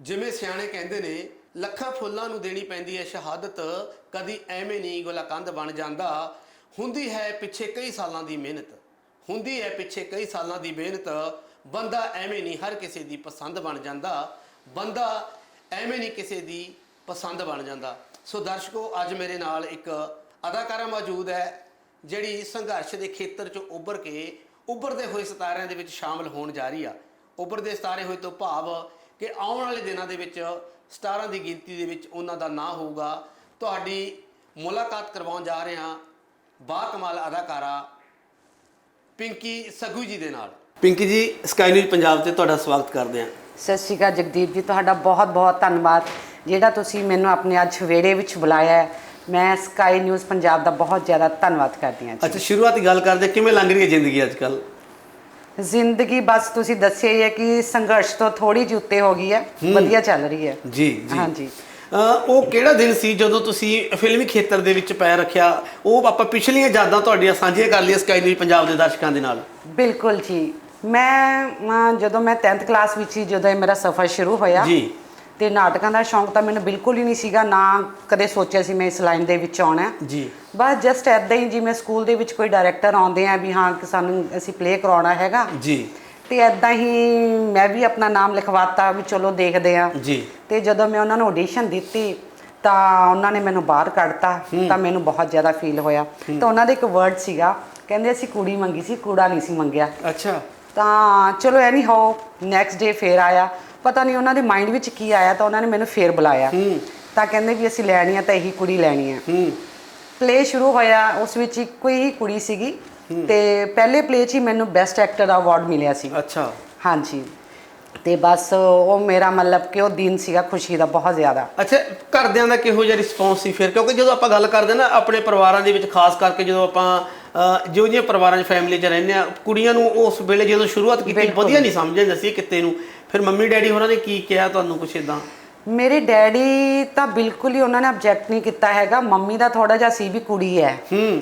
ਜਿਵੇਂ ਸਿਆਣੇ ਕਹਿੰਦੇ ਨੇ, ਲੱਖਾਂ ਫੁੱਲਾਂ ਨੂੰ ਦੇਣੀ ਪੈਂਦੀ ਹੈ ਸ਼ਹਾਦਤ, ਕਦੀ ਐਵੇਂ ਨਹੀਂ ਗੁਲਾਕੰਦ ਬਣ ਜਾਂਦਾ। ਹੁੰਦੀ ਹੈ ਪਿੱਛੇ ਕਈ ਸਾਲਾਂ ਦੀ ਮਿਹਨਤ। ਹੁੰਦੀ ਹੈ ਪਿੱਛੇ ਕਈ ਸਾਲਾਂ ਦੀ ਮਿਹਨਤ, ਬੰਦਾ ਐਵੇਂ ਨਹੀਂ ਹਰ ਕਿਸੇ ਦੀ ਪਸੰਦ ਬਣ ਜਾਂਦਾ। ਬੰਦਾ ਐਵੇਂ ਨਹੀਂ ਕਿਸੇ ਦੀ ਪਸੰਦ ਬਣ ਜਾਂਦਾ। ਸੋ ਦਰਸ਼ਕੋ, ਅੱਜ ਮੇਰੇ ਨਾਲ ਇੱਕ ਅਦਾਕਾਰਾ ਮੌਜੂਦ ਹੈ, ਜਿਹੜੀ ਸੰਘਰਸ਼ ਦੇ ਖੇਤਰ ਚੋਂ ਉੱਭਰ ਕੇ ਉੱਭਰਦੇ ਹੋਏ ਸਿਤਾਰਿਆਂ ਦੇ ਵਿੱਚ ਸ਼ਾਮਲ ਹੋਣ ਜਾ ਰਹੀ ਆ। ਉੱਭਰਦੇ ਸਿਤਾਰੇ ਹੋਏ ਤੋਂ ਭਾਵ ਕਿ ਆਉਣ ਵਾਲੇ ਦਿਨਾਂ ਦੇ ਵਿੱਚ ਸਟਾਰਾਂ ਦੀ ਗਿਣਤੀ ਦੇ ਵਿੱਚ ਉਹਨਾਂ ਦਾ ਨਾਂ ਹੋਊਗਾ। ਤੁਹਾਡੀ ਮੁਲਾਕਾਤ ਕਰਵਾਉਣ ਜਾ ਰਹੇ ਹਾਂ ਬਾ ਕਮਾਲ ਅਦਾਕਾਰਾ ਪਿੰਕੀ ਸਗੂ ਜੀ ਦੇ ਨਾਲ। ਪਿੰਕੀ ਜੀ ਸਕਾਈ ਨਿਊਜ਼ ਪੰਜਾਬ ਤੇ ਤੁਹਾਡਾ ਸਵਾਗਤ ਕਰਦੇ ਹਾਂ। ਸਤਿ ਸ਼੍ਰੀ ਅਕਾਲ ਜਗਦੀਪ ਜੀ ਤੁਹਾਡਾ ਬਹੁਤ ਬਹੁਤ ਧੰਨਵਾਦ। ਜਿਹੜਾ ਤੁਸੀਂ ਮੈਨੂੰ ਆਪਣੇ ਅੱਜ ਵੇੜੇ ਵਿੱਚ ਬੁਲਾਇਆ ਹੈ ਮੈਂ ਸਕਾਈ ਨਿਊਜ਼ ਪੰਜਾਬ ਦਾ ਬਹੁਤ ਜ਼ਿਆਦਾ ਧੰਨਵਾਦ ਕਰਦੀ ਹਾਂ ਅੱਛਾ ਸ਼ੁਰੂਆਤੀ ਗੱਲ ਕਰਦੇ ਕਿਵੇਂ ਲੰਘ ਰਹੀ ਹੈ ਜ਼ਿੰਦਗੀ ਅੱਜ ਕੱਲ ਜੀ ਜ਼ਿੰਦਗੀ ਬਸ ਤੁਸੀਂ ਦੱਸਿਆ ਹੀ ਹੈ ਕਿ ਸੰਘਰਸ਼ ਤੋਂ ਥੋੜੀ ਜਿਹੀ ਉੱਤੇ ਹੋ ਗਈ ਹੈ ਵਧੀਆ ਚੱਲ ਰਹੀ ਹੈ। ਜੀ ਜੀ। ਹਾਂਜੀ। ਉਹ ਕਿਹੜਾ ਦਿਨ ਸੀ ਜਦੋਂ ਤੁਸੀਂ ਫਿਲਮੀ ਖੇਤਰ ਦੇ ਵਿੱਚ ਪੈਰ ਰੱਖਿਆ? ਉਹ ਆਪਾਂ ਪਿਛਲੀਆਂ ਯਾਦਾਂ ਤੁਹਾਡੀਆਂ ਸਾਂਝੀਆਂ ਕਰ ਲਈਆਂ ਸਕਾਈ ਨਿਊਜ਼ ਪੰਜਾਬ ਦੇ ਦਰਸ਼ਕਾਂ ਦੇ ਨਾਲ। ਬਿਲਕੁਲ ਜੀ। ਮੈਂ ਜਦੋਂ ਮੈਂ 10th ਕਲਾਸ ਵਿੱਚ ਸੀ ਜਦੋਂ ਇਹ ਮੇਰਾ ਸਫ਼ਰ ਸ਼ੁਰੂ ਹੋਇਆ ਜੀ। ਤੇ ਨਾਟਕਾਂ ਦਾ ਸ਼ੌਂਕ ਤਾਂ ਮੈਨੂੰ ਬਿਲਕੁਲ ਹੀ ਨਹੀਂ ਸੀਗਾ ਨਾ ਕਦੇ ਸੋਚਿਆ ਸੀ ਮੈਂ ਇਸ ਲਾਈਨ ਦੇ ਵਿੱਚ ਆਉਣਾ। ਜੀ। ਬਸ ਜਸਟ ਐਦਾਂ ਹੀ ਜਿਵੇਂ ਸਕੂਲ ਦੇ ਵਿੱਚ ਕੋਈ ਡਾਇਰੈਕਟਰ ਆਉਂਦੇ ਆ ਵੀ ਹਾਂ ਕਿ ਸਾਨੂੰ ਅਸੀਂ ਪਲੇ ਕਰਾਉਣਾ ਹੈਗਾ। ਜੀ। ਤੇ ਐਦਾਂ ਹੀ ਮੈਂ ਵੀ ਆਪਣਾ ਨਾਮ ਲਿਖਵਾਤਾ ਵੀ ਚਲੋ ਦੇਖਦੇ ਆ। ਜੀ। ਤੇ ਜਦੋਂ ਮੈਂ ਉਹਨਾਂ ਨੂੰ ਆਡੀਸ਼ਨ ਦਿੱਤੀ ਤਾਂ ਉਹਨਾਂ ਨੇ ਮੈਨੂੰ ਬਾਹਰ ਕੱਢਤਾ ਤਾਂ ਮੈਨੂੰ ਬਹੁਤ ਜ਼ਿਆਦਾ ਫੀਲ ਹੋਇਆ। ਤਾਂ ਉਹਨਾਂ ਦਾ ਇੱਕ ਵਰਡ ਸੀਗਾ ਕਹਿੰਦੇ ਅਸੀਂ ਕੁੜੀ ਮੰਗੀ ਸੀ ਕੂੜਾ ਨਹੀਂ ਸੀ ਮੰਗਿਆ। ਅੱਛਾ। ਤਾਂ ਚਲੋ ਐਨੀ ਹੋ ਨੈਕਸਟ ਡੇ ਫੇਰ ਆਇਆ। ਪਤਾ ਨਹੀਂ ਉਹਨਾਂ ਦੇ ਮਾਈਂਡ ਵਿੱਚ ਕੀ ਆਇਆ ਤਾਂ ਉਹਨਾਂ ਨੇ ਮੈਨੂੰ ਫੇਰ ਬੁਲਾਇਆ। ਤਾਂ ਕਹਿੰਦੇ ਵੀ ਅਸੀਂ ਲੈਣੀ ਆ ਤਾਂ ਇਹੀ ਕੁੜੀ ਲੈਣੀ ਆ। ਪਲੇ ਸ਼ੁਰੂ ਹੋਇਆ ਉਸ ਵਿੱਚ ਇੱਕੋ ਹੀ ਕੁੜੀ ਸੀਗੀ। ਤੇ ਪਹਿਲੇ ਪਲੇ 'ਚ ਹੀ ਮੈਨੂੰ ਬੈਸਟ ਐਕਟਰ ਦਾ ਅਵਾਰਡ ਮਿਲਿਆ ਸੀ। ਅੱਛਾ। ਹਾਂਜੀ। ਤੇ ਬਸ ਉਹ ਮੇਰਾ ਮਤਲਬ ਕਿ ਉਹ ਦਿਨ ਸੀਗਾ ਖੁਸ਼ੀ ਦਾ ਬਹੁਤ ਜ਼ਿਆਦਾ। ਅੱਛਾ ਘਰਦਿਆਂ ਦਾ ਕਿਹੋ ਜਿਹਾ ਰਿਸਪੌਂਸ ਸੀ ਫਿਰ? ਕਿਉਂਕਿ ਜਦੋਂ ਆਪਾਂ ਗੱਲ ਕਰਦੇ ਨਾ ਆਪਣੇ ਪਰਿਵਾਰਾਂ ਦੇ ਵਿੱਚ ਖਾਸ ਕਰਕੇ ਜਦੋਂ ਆਪਾਂ ਜਿਉਂ ਜਿਹੀਆਂ ਪਰਿਵਾਰਾਂ 'ਚ ਫੈਮਿਲੀ 'ਚ ਰਹਿੰਦੇ ਆ ਕੁੜੀਆਂ ਨੂੰ ਉਸ ਵੇਲੇ ਜਦੋਂ ਸ਼ੁਰੂਆਤ ਕੀਤੀ। ਵਧੀਆ ਨਹੀਂ ਸਮਝਦੇ ਸੀ ਕਿਤੇ ਨੂੰ। ਫਿਰ ਮੰਮੀ ਡੈਡੀ ਹੋਰਾਂ ਨੇ ਕੀ ਕਿਹਾ ਤੁਹਾਨੂੰ ਕੁਛ ਇਦਾਂ ਮੇਰੇ ਡੈਡੀ ਤਾਂ ਬਿਲਕੁਲ ਹੀ ਉਹਨਾਂ ਨੇ ਆਬਜੈਕਟ ਨਹੀਂ ਕੀਤਾ ਹੈਗਾ। ਮੰਮੀ ਦਾ ਥੋੜਾ ਜਿਹਾ ਸੀ ਵੀ ਕੁੜੀ ਹੈ।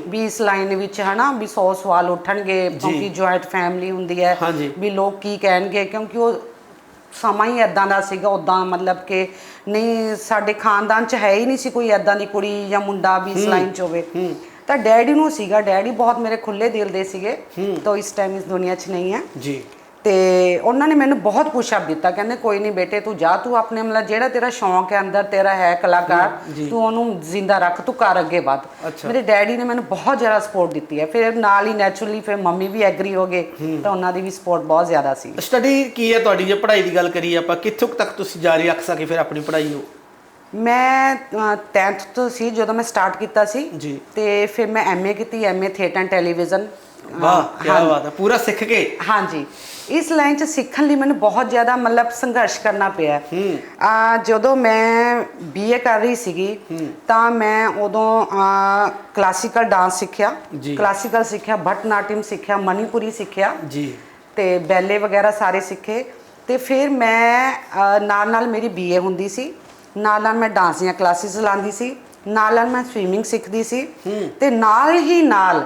ਵੀ ਇਸ ਲਾਈਨ ਵਿੱਚ ਹਨਾ ਵੀ 100 ਸਵਾਲ ਉੱਠਣਗੇ ਕਿਉਂਕਿ ਜੁਆਇੰਟ ਫੈਮਿਲੀ ਹੁੰਦੀ ਹੈ। ਹਾਂਜੀ। ਵੀ ਲੋਕ ਕੀ ਕਹਿਣਗੇ ਕਿਉਂਕਿ ਉਹ ਸਮਾਂ ਹੀ ਐਦਾਂ ਦਾ ਸੀਗਾ ਉਦਾਂ ਮਤਲਬ ਕਿ ਨਹੀਂ ਸਾਡੇ ਖਾਨਦਾਨ 'ਚ ਹੈ ਹੀ ਨਹੀਂ ਸੀ ਕੋਈ ਐਦਾਂ ਦੀ ਕੁੜੀ ਜਾਂ ਮੁੰਡਾ ਵੀ ਇਸ ਲਾਈਨ 'ਚ ਹੋਵੇ। ਤਾਂ ਡੈਡੀ ਨੂੰ ਸੀਗਾ। ਡੈਡੀ ਬਹੁਤ ਮੇਰੇ ਖੁੱਲੇ ਦਿਲ ਦੇ ਸੀਗੇ ਤਾਂ ਇਸ ਟਾਈਮ ਇਸ ਦੁਨੀਆ 'ਚ ਨਹੀਂ ਹੈ। ਜੀ। ਤੇ ਉਹਨਾਂ ਨੇ ਮੈਨੂੰ ਬਹੁਤ ਪੁਸ਼ਅਪ ਦਿੱਤਾ। ਕਹਿੰਦੇ ਕੋਈ ਨਹੀਂ ਬੇਟੇ ਤੂੰ ਜਾ ਤੂੰ ਆਪਣੇ ਮਤਲਬ ਜਿਹੜਾ ਤੇਰਾ ਸ਼ੌਂਕ ਹੈ ਅੰਦਰ ਤੇਰਾ ਹੈ ਕਲਾਕਾਰ ਤੂੰ ਉਹਨੂੰ ਜ਼ਿੰਦਾ ਰੱਖ ਤੂੰ ਕਰ ਅੱਗੇ ਵੱਧ। ਮੇਰੇ ਡੈਡੀ ਨੇ ਮੈਨੂੰ ਬਹੁਤ ਜ਼ਿਆਦਾ ਸਪੋਰਟ ਦਿੱਤੀ ਹੈ। ਫਿਰ ਨਾਲ ਹੀ ਨੈਚੁਰਲੀ ਫਿਰ ਮੰਮੀ ਵੀ ਐਗਰੀ ਹੋ ਗਏ ਤਾਂ ਉਹਨਾਂ ਦੀ ਵੀ ਸਪੋਰਟ ਬਹੁਤ ਜ਼ਿਆਦਾ ਸੀ। ਸਟੱਡੀ ਕੀ ਹੈ ਤੁਹਾਡੀ? ਜੇ ਪੜ੍ਹਾਈ ਦੀ ਗੱਲ ਕਰੀਏ ਆਪਾਂ ਕਿੱਥੋਂ ਤੱਕ ਤੁਸੀਂ ਜਾਰੀ ਰੱਖ ਸਕੇ ਫਿਰ ਆਪਣੀ ਪੜ੍ਹਾਈ ਨੂੰ। ਮੈਂ 10th ਤੋਂ ਸੀ ਜਦੋਂ ਮੈਂ ਸਟਾਰਟ ਕੀਤਾ ਸੀ। ਜੀ। ਤੇ ਫਿਰ ਮੈਂ ਐਮਏ ਕੀਤੀ ਐਮਏ ਥੀਏਟਰ ਐਂਡ ਟੈਲੀਵਿਜ਼ਨ ਵਾਹ ਕੀ ਬਾਤ ਹੈ ਪੂਰਾ ਸਿੱਖ ਕੇ। ਹਾਂਜੀ। ਇਸ ਲਾਈਨ 'ਚ ਸਿੱਖਣ ਲਈ ਮੈਨੂੰ ਬਹੁਤ ਜ਼ਿਆਦਾ ਮਤਲਬ ਸੰਘਰਸ਼ ਕਰਨਾ ਪਿਆ। ਆ ਜਦੋਂ ਮੈਂ ਬੀਏ ਕਰ ਰਹੀ ਸੀਗੀ ਤਾਂ ਮੈਂ ਉਦੋਂ ਕਲਾਸੀਕਲ ਡਾਂਸ ਸਿੱਖਿਆ। ਜੀ। ਕਲਾਸੀਕਲ ਸਿੱਖਿਆ ਭਟਨਾਟਿਅਮ ਸਿੱਖਿਆ ਮਣੀਪੁਰੀ ਸਿੱਖਿਆ। ਜੀ। ਤੇ ਬੈਲੇ ਵਗੈਰਾ ਸਾਰੇ ਸਿੱਖੇ। ਤੇ ਫਿਰ ਮੈਂ ਅ, ਨਾਲ ਨਾਲ ਮੇਰੀ ਬੀਏ ਹੁੰਦੀ ਸੀ। ਨਾਲ ਨਾਲ ਮੈਂ ਡਾਂਸ ਦੀਆਂ ਕਲਾਸਿਸ ਲਾਉਂਦੀ ਸੀ। ਨਾਲ ਨਾਲ ਮੈਂ ਸਵੀਮਿੰਗ ਸਿੱਖਦੀ ਸੀ। ਤੇ ਨਾਲ ਹੀ ਨਾਲ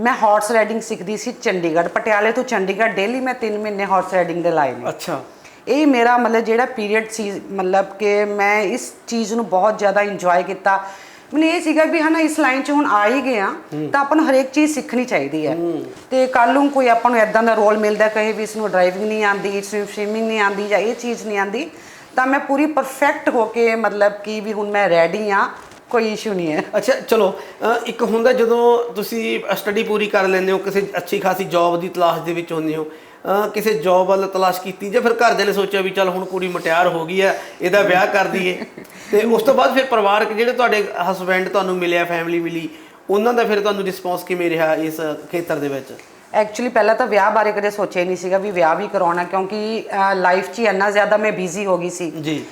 ਮੈਂ ਹਾਰਸ ਰਾਈਡਿੰਗ ਸਿੱਖਦੀ ਸੀ ਚੰਡੀਗੜ੍ਹ। ਪਟਿਆਲੇ ਤੋਂ ਚੰਡੀਗੜ੍ਹ ਡੇਲੀ ਮੈਂ 3 ਮਹੀਨੇ ਹਾਰਸ ਰਾਈਡਿੰਗ ਦੇ ਲਾਏ ਨੇ। ਅੱਛਾ। ਇਹ ਮੇਰਾ ਮਤਲਬ ਜਿਹੜਾ ਪੀਰੀਅਡ ਸੀ ਮਤਲਬ ਕਿ ਮੈਂ ਇਸ ਚੀਜ਼ ਨੂੰ ਬਹੁਤ ਜ਼ਿਆਦਾ ਇੰਜੋਏ ਕੀਤਾ। ਮੈਨੂੰ ਇਹ ਸੀਗਾ ਵੀ ਹਨਾ ਇਸ ਲਾਈਨ 'ਚ ਹੁਣ ਆ ਹੀ ਗਏ ਆ ਤਾਂ ਆਪਾਂ ਨੂੰ ਹਰੇਕ ਚੀਜ਼ ਸਿੱਖਣੀ ਚਾਹੀਦੀ ਹੈ। ਤੇ ਕੱਲ ਨੂੰ ਕੋਈ ਆਪਾਂ ਨੂੰ ਐਦਾਂ ਦਾ ਰੋਲ ਮਿਲਦਾ ਕਹੇ ਵੀ ਇਸ ਨੂੰ ਡਰਾਈਵਿੰਗ ਨਹੀਂ ਆਂਦੀ ਸਵਿਮਿੰਗ ਨਹੀਂ ਆਂਦੀ ਜਾਂ ਇਹ ਚੀਜ਼ ਨਹੀਂ ਆਂਦੀ ਤਾਂ ਮੈਂ ਪੂਰੀ ਪਰਫੈਕਟ ਹੋ ਕੇ ਮਤਲਬ ਕਿ ਵੀ ਹੁਣ ਮੈਂ ਰੈਡੀ ਆ ਕੋਈ ਇਸ਼ੂ ਨਹੀਂ ਹੈ। ਅੱਛਾ ਚਲੋ ਅ, ਇੱਕ ਹੁੰਦਾ ਜਦੋਂ ਤੁਸੀਂ ਸਟੱਡੀ ਪੂਰੀ ਕਰ ਲੈਂਦੇ ਹੋ ਕਿਸੇ ਅੱਛੀ ਖਾਸੀ ਜੌਬ ਦੀ ਤਲਾਸ਼ ਦੇ ਵਿੱਚ ਹੁੰਦੇ ਹੋ ਅ, ਕਿਸੇ ਜੌਬ ਵੱਲ ਤਲਾਸ਼ ਕੀਤੀ ਜਾਂ ਫਿਰ ਘਰਦਿਆਂ ਨੇ ਸੋਚਿਆ ਵੀ ਚੱਲ ਹੁਣ ਕੁੜੀ ਮਟਿਆਰ ਹੋ ਗਈ ਹੈ ਇਹਦਾ ਵਿਆਹ ਕਰ ਦਈਏ। ਤੇ ਉਸ ਤੋਂ ਬਾਅਦ ਫਿਰ ਪਰਿਵਾਰਕ ਜਿਹੜੇ ਤੁਹਾਡੇ ਹਸਬੈਂਡ ਤੁਹਾਨੂੰ ਮਿਲਿਆ ਫੈਮਿਲੀ ਮਿਲੀ ਉਹਨਾਂ ਦਾ ਫਿਰ ਤੁਹਾਨੂੰ ਰਿਸਪੌਂਸ ਕਿਵੇਂ ਰਿਹਾ ਇਸ ਖੇਤਰ ਦੇ ਵਿੱਚ? ਐਕਚੁਅਲੀ ਪਹਿਲਾਂ ਤਾਂ ਵਿਆਹ ਬਾਰੇ ਕਦੇ ਸੋਚਿਆ ਹੀ ਨਹੀਂ ਸੀਗਾ ਵੀ ਵਿਆਹ ਵੀ ਕਰਾਉਣਾ ਕਿਉਂਕਿ ਲਾਈਫ 'ਚ ਹੀ ਇੰਨਾ ਜ਼ਿਆਦਾ ਮੈਂ ਬਿਜ਼ੀ ਹੋ ਗਈ ਸੀ। ਜੀ।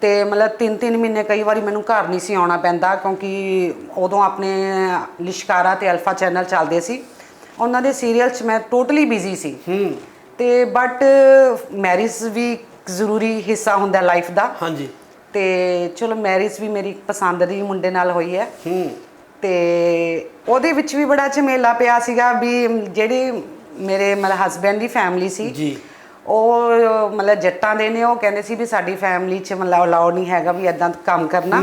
ਤੇ ਮਤਲਬ ਤਿੰਨ ਤਿੰਨ ਮਹੀਨੇ ਕਈ ਵਾਰੀ ਮੈਨੂੰ ਘਰ ਨਹੀਂ ਸੀ ਆਉਣਾ ਪੈਂਦਾ ਕਿਉਂਕਿ ਉਦੋਂ ਆਪਣੇ ਲਿਸ਼ਕਾਰਾ ਤੇ ਅਲਫਾ ਚੈਨਲ ਚੱਲਦੇ ਸੀ। ਉਹਨਾਂ ਦੇ ਸੀਰੀਅਲ 'ਚ ਮੈਂ ਟੋਟਲੀ ਬਿਜ਼ੀ ਸੀ। ਹੂੰ। ਤੇ ਬਟ ਮੈਰਿਜ ਵੀ ਇੱਕ ਜ਼ਰੂਰੀ ਹਿੱਸਾ ਹੁੰਦਾ ਲਾਈਫ ਦਾ। ਹਾਂਜੀ। ਤੇ ਚਲੋ ਮੈਰਿਜ ਵੀ ਮੇਰੀ ਪਸੰਦ ਦੀ ਮੁੰਡੇ ਨਾਲ ਹੋਈ ਹੈ। ਹੂੰ। ਤੇ ਉਹਦੇ ਵਿੱਚ ਵੀ ਬੜਾ ਝਮੇਲਾ ਪਿਆ ਸੀਗਾ ਵੀ ਜਿਹੜੇ ਮੇਰੇ ਮਤਲਬ ਹਸਬੈਂਡ ਦੀ ਫੈਮਿਲੀ ਸੀ। ਜੀ। ਉਹ ਮਤਲਬ ਜੱਟਾਂ ਦੇ ਨੇ ਉਹ ਕਹਿੰਦੇ ਸੀ ਵੀ ਸਾਡੀ ਫੈਮਿਲੀ 'ਚ ਮਤਲਬ ਅਲਾਉ ਨਹੀਂ ਹੈਗਾ ਵੀ ਇਦਾਂ ਕੰਮ ਕਰਨਾ।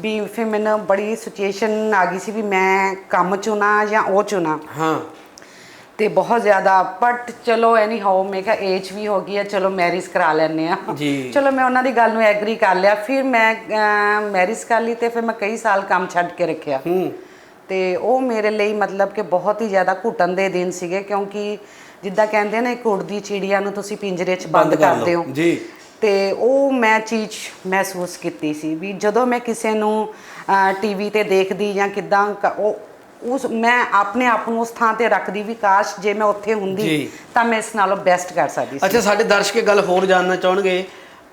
ਵੀ ਫਿਰ ਮੈਨੂੰ ਬੜੀ ਸਿਚੁਏਸ਼ਨ ਆ ਗਈ ਸੀ ਵੀ ਮੈਂ ਕੰਮ ਚੁਣਾ ਜਾਂ ਉਹ ਚੁਣਾ। ਹਾਂ। ਤੇ ਬਹੁਤ ਜ਼ਿਆਦਾ ਬਟ ਚਲੋ ਐਨੀ ਹਾਓ ਮੈਂ ਕਿਹਾ ਏਜ ਵੀ ਹੋ ਗਈ ਹੈ ਚਲੋ ਮੈਰਿਜ ਕਰਾ ਲੈਣੇ ਆ ਜੀ। ਚਲੋ ਮੈਂ ਉਹਨਾਂ ਦੀ ਗੱਲ ਨੂੰ ਐਗਰੀ ਕਰ ਲਿਆ। ਫਿਰ ਮੈਂ ਮੈਰਿਜ ਕਰ ਲਈ ਤੇ ਫਿਰ ਮੈਂ ਕਈ ਸਾਲ ਕੰਮ ਛੱਡ ਕੇ ਰੱਖਿਆ। ਹੂੰ। ਤੇ ਉਹ ਮੇਰੇ ਲਈ ਮਤਲਬ ਕਿ ਬਹੁਤ ਹੀ ਜ਼ਿਆਦਾ ਘੁੱਟਣ ਦੇ ਦਿਨ ਸੀਗੇ ਕਿਉਂਕਿ ਜਿੱਦਾਂ ਕਹਿੰਦੇ ਨੇ ਇੱਕ ਉੜਦੀ ਚਿੜੀਆ ਨੂੰ ਤੁਸੀਂ ਪਿੰਜਰੇ 'ਚ ਬੰਦ ਬੰਦ ਕਰ ਕਰਦੇ। ਹੋ ਜੀ। ਤੇ ਉਹ ਮੈਂ ਚੀਜ਼ ਮਹਿਸੂਸ ਕੀਤੀ ਸੀ ਵੀ ਜਦੋਂ ਮੈਂ ਕਿਸੇ ਨੂੰ ਟੀਵੀ ਤੇ ਦੇਖਦੀ ਜਾਂ ਕਿਦਾਂ ਉਹ ਉਸ ਮੈਂ ਆਪਣੇ ਆਪ ਨੂੰ ਉਸ ਥਾਂ ਤੇ ਰੱਖਦੀ ਵੀ ਕਾਸ਼ ਜੇ ਮੈਂ ਉੱਥੇ ਹੁੰਦੀ। ਤਾਂ ਮੈਂ ਇਸ ਨਾਲੋਂ ਬੈਸਟ ਕਰ ਸਕਦੀ ਸੀ ਅੱਛਾ ਸਾਡੇ ਦਰਸ਼ਕ ਇਹ ਗੱਲ ਹੋਰ ਜਾਣਨਾ ਚਾਹਣਗੇ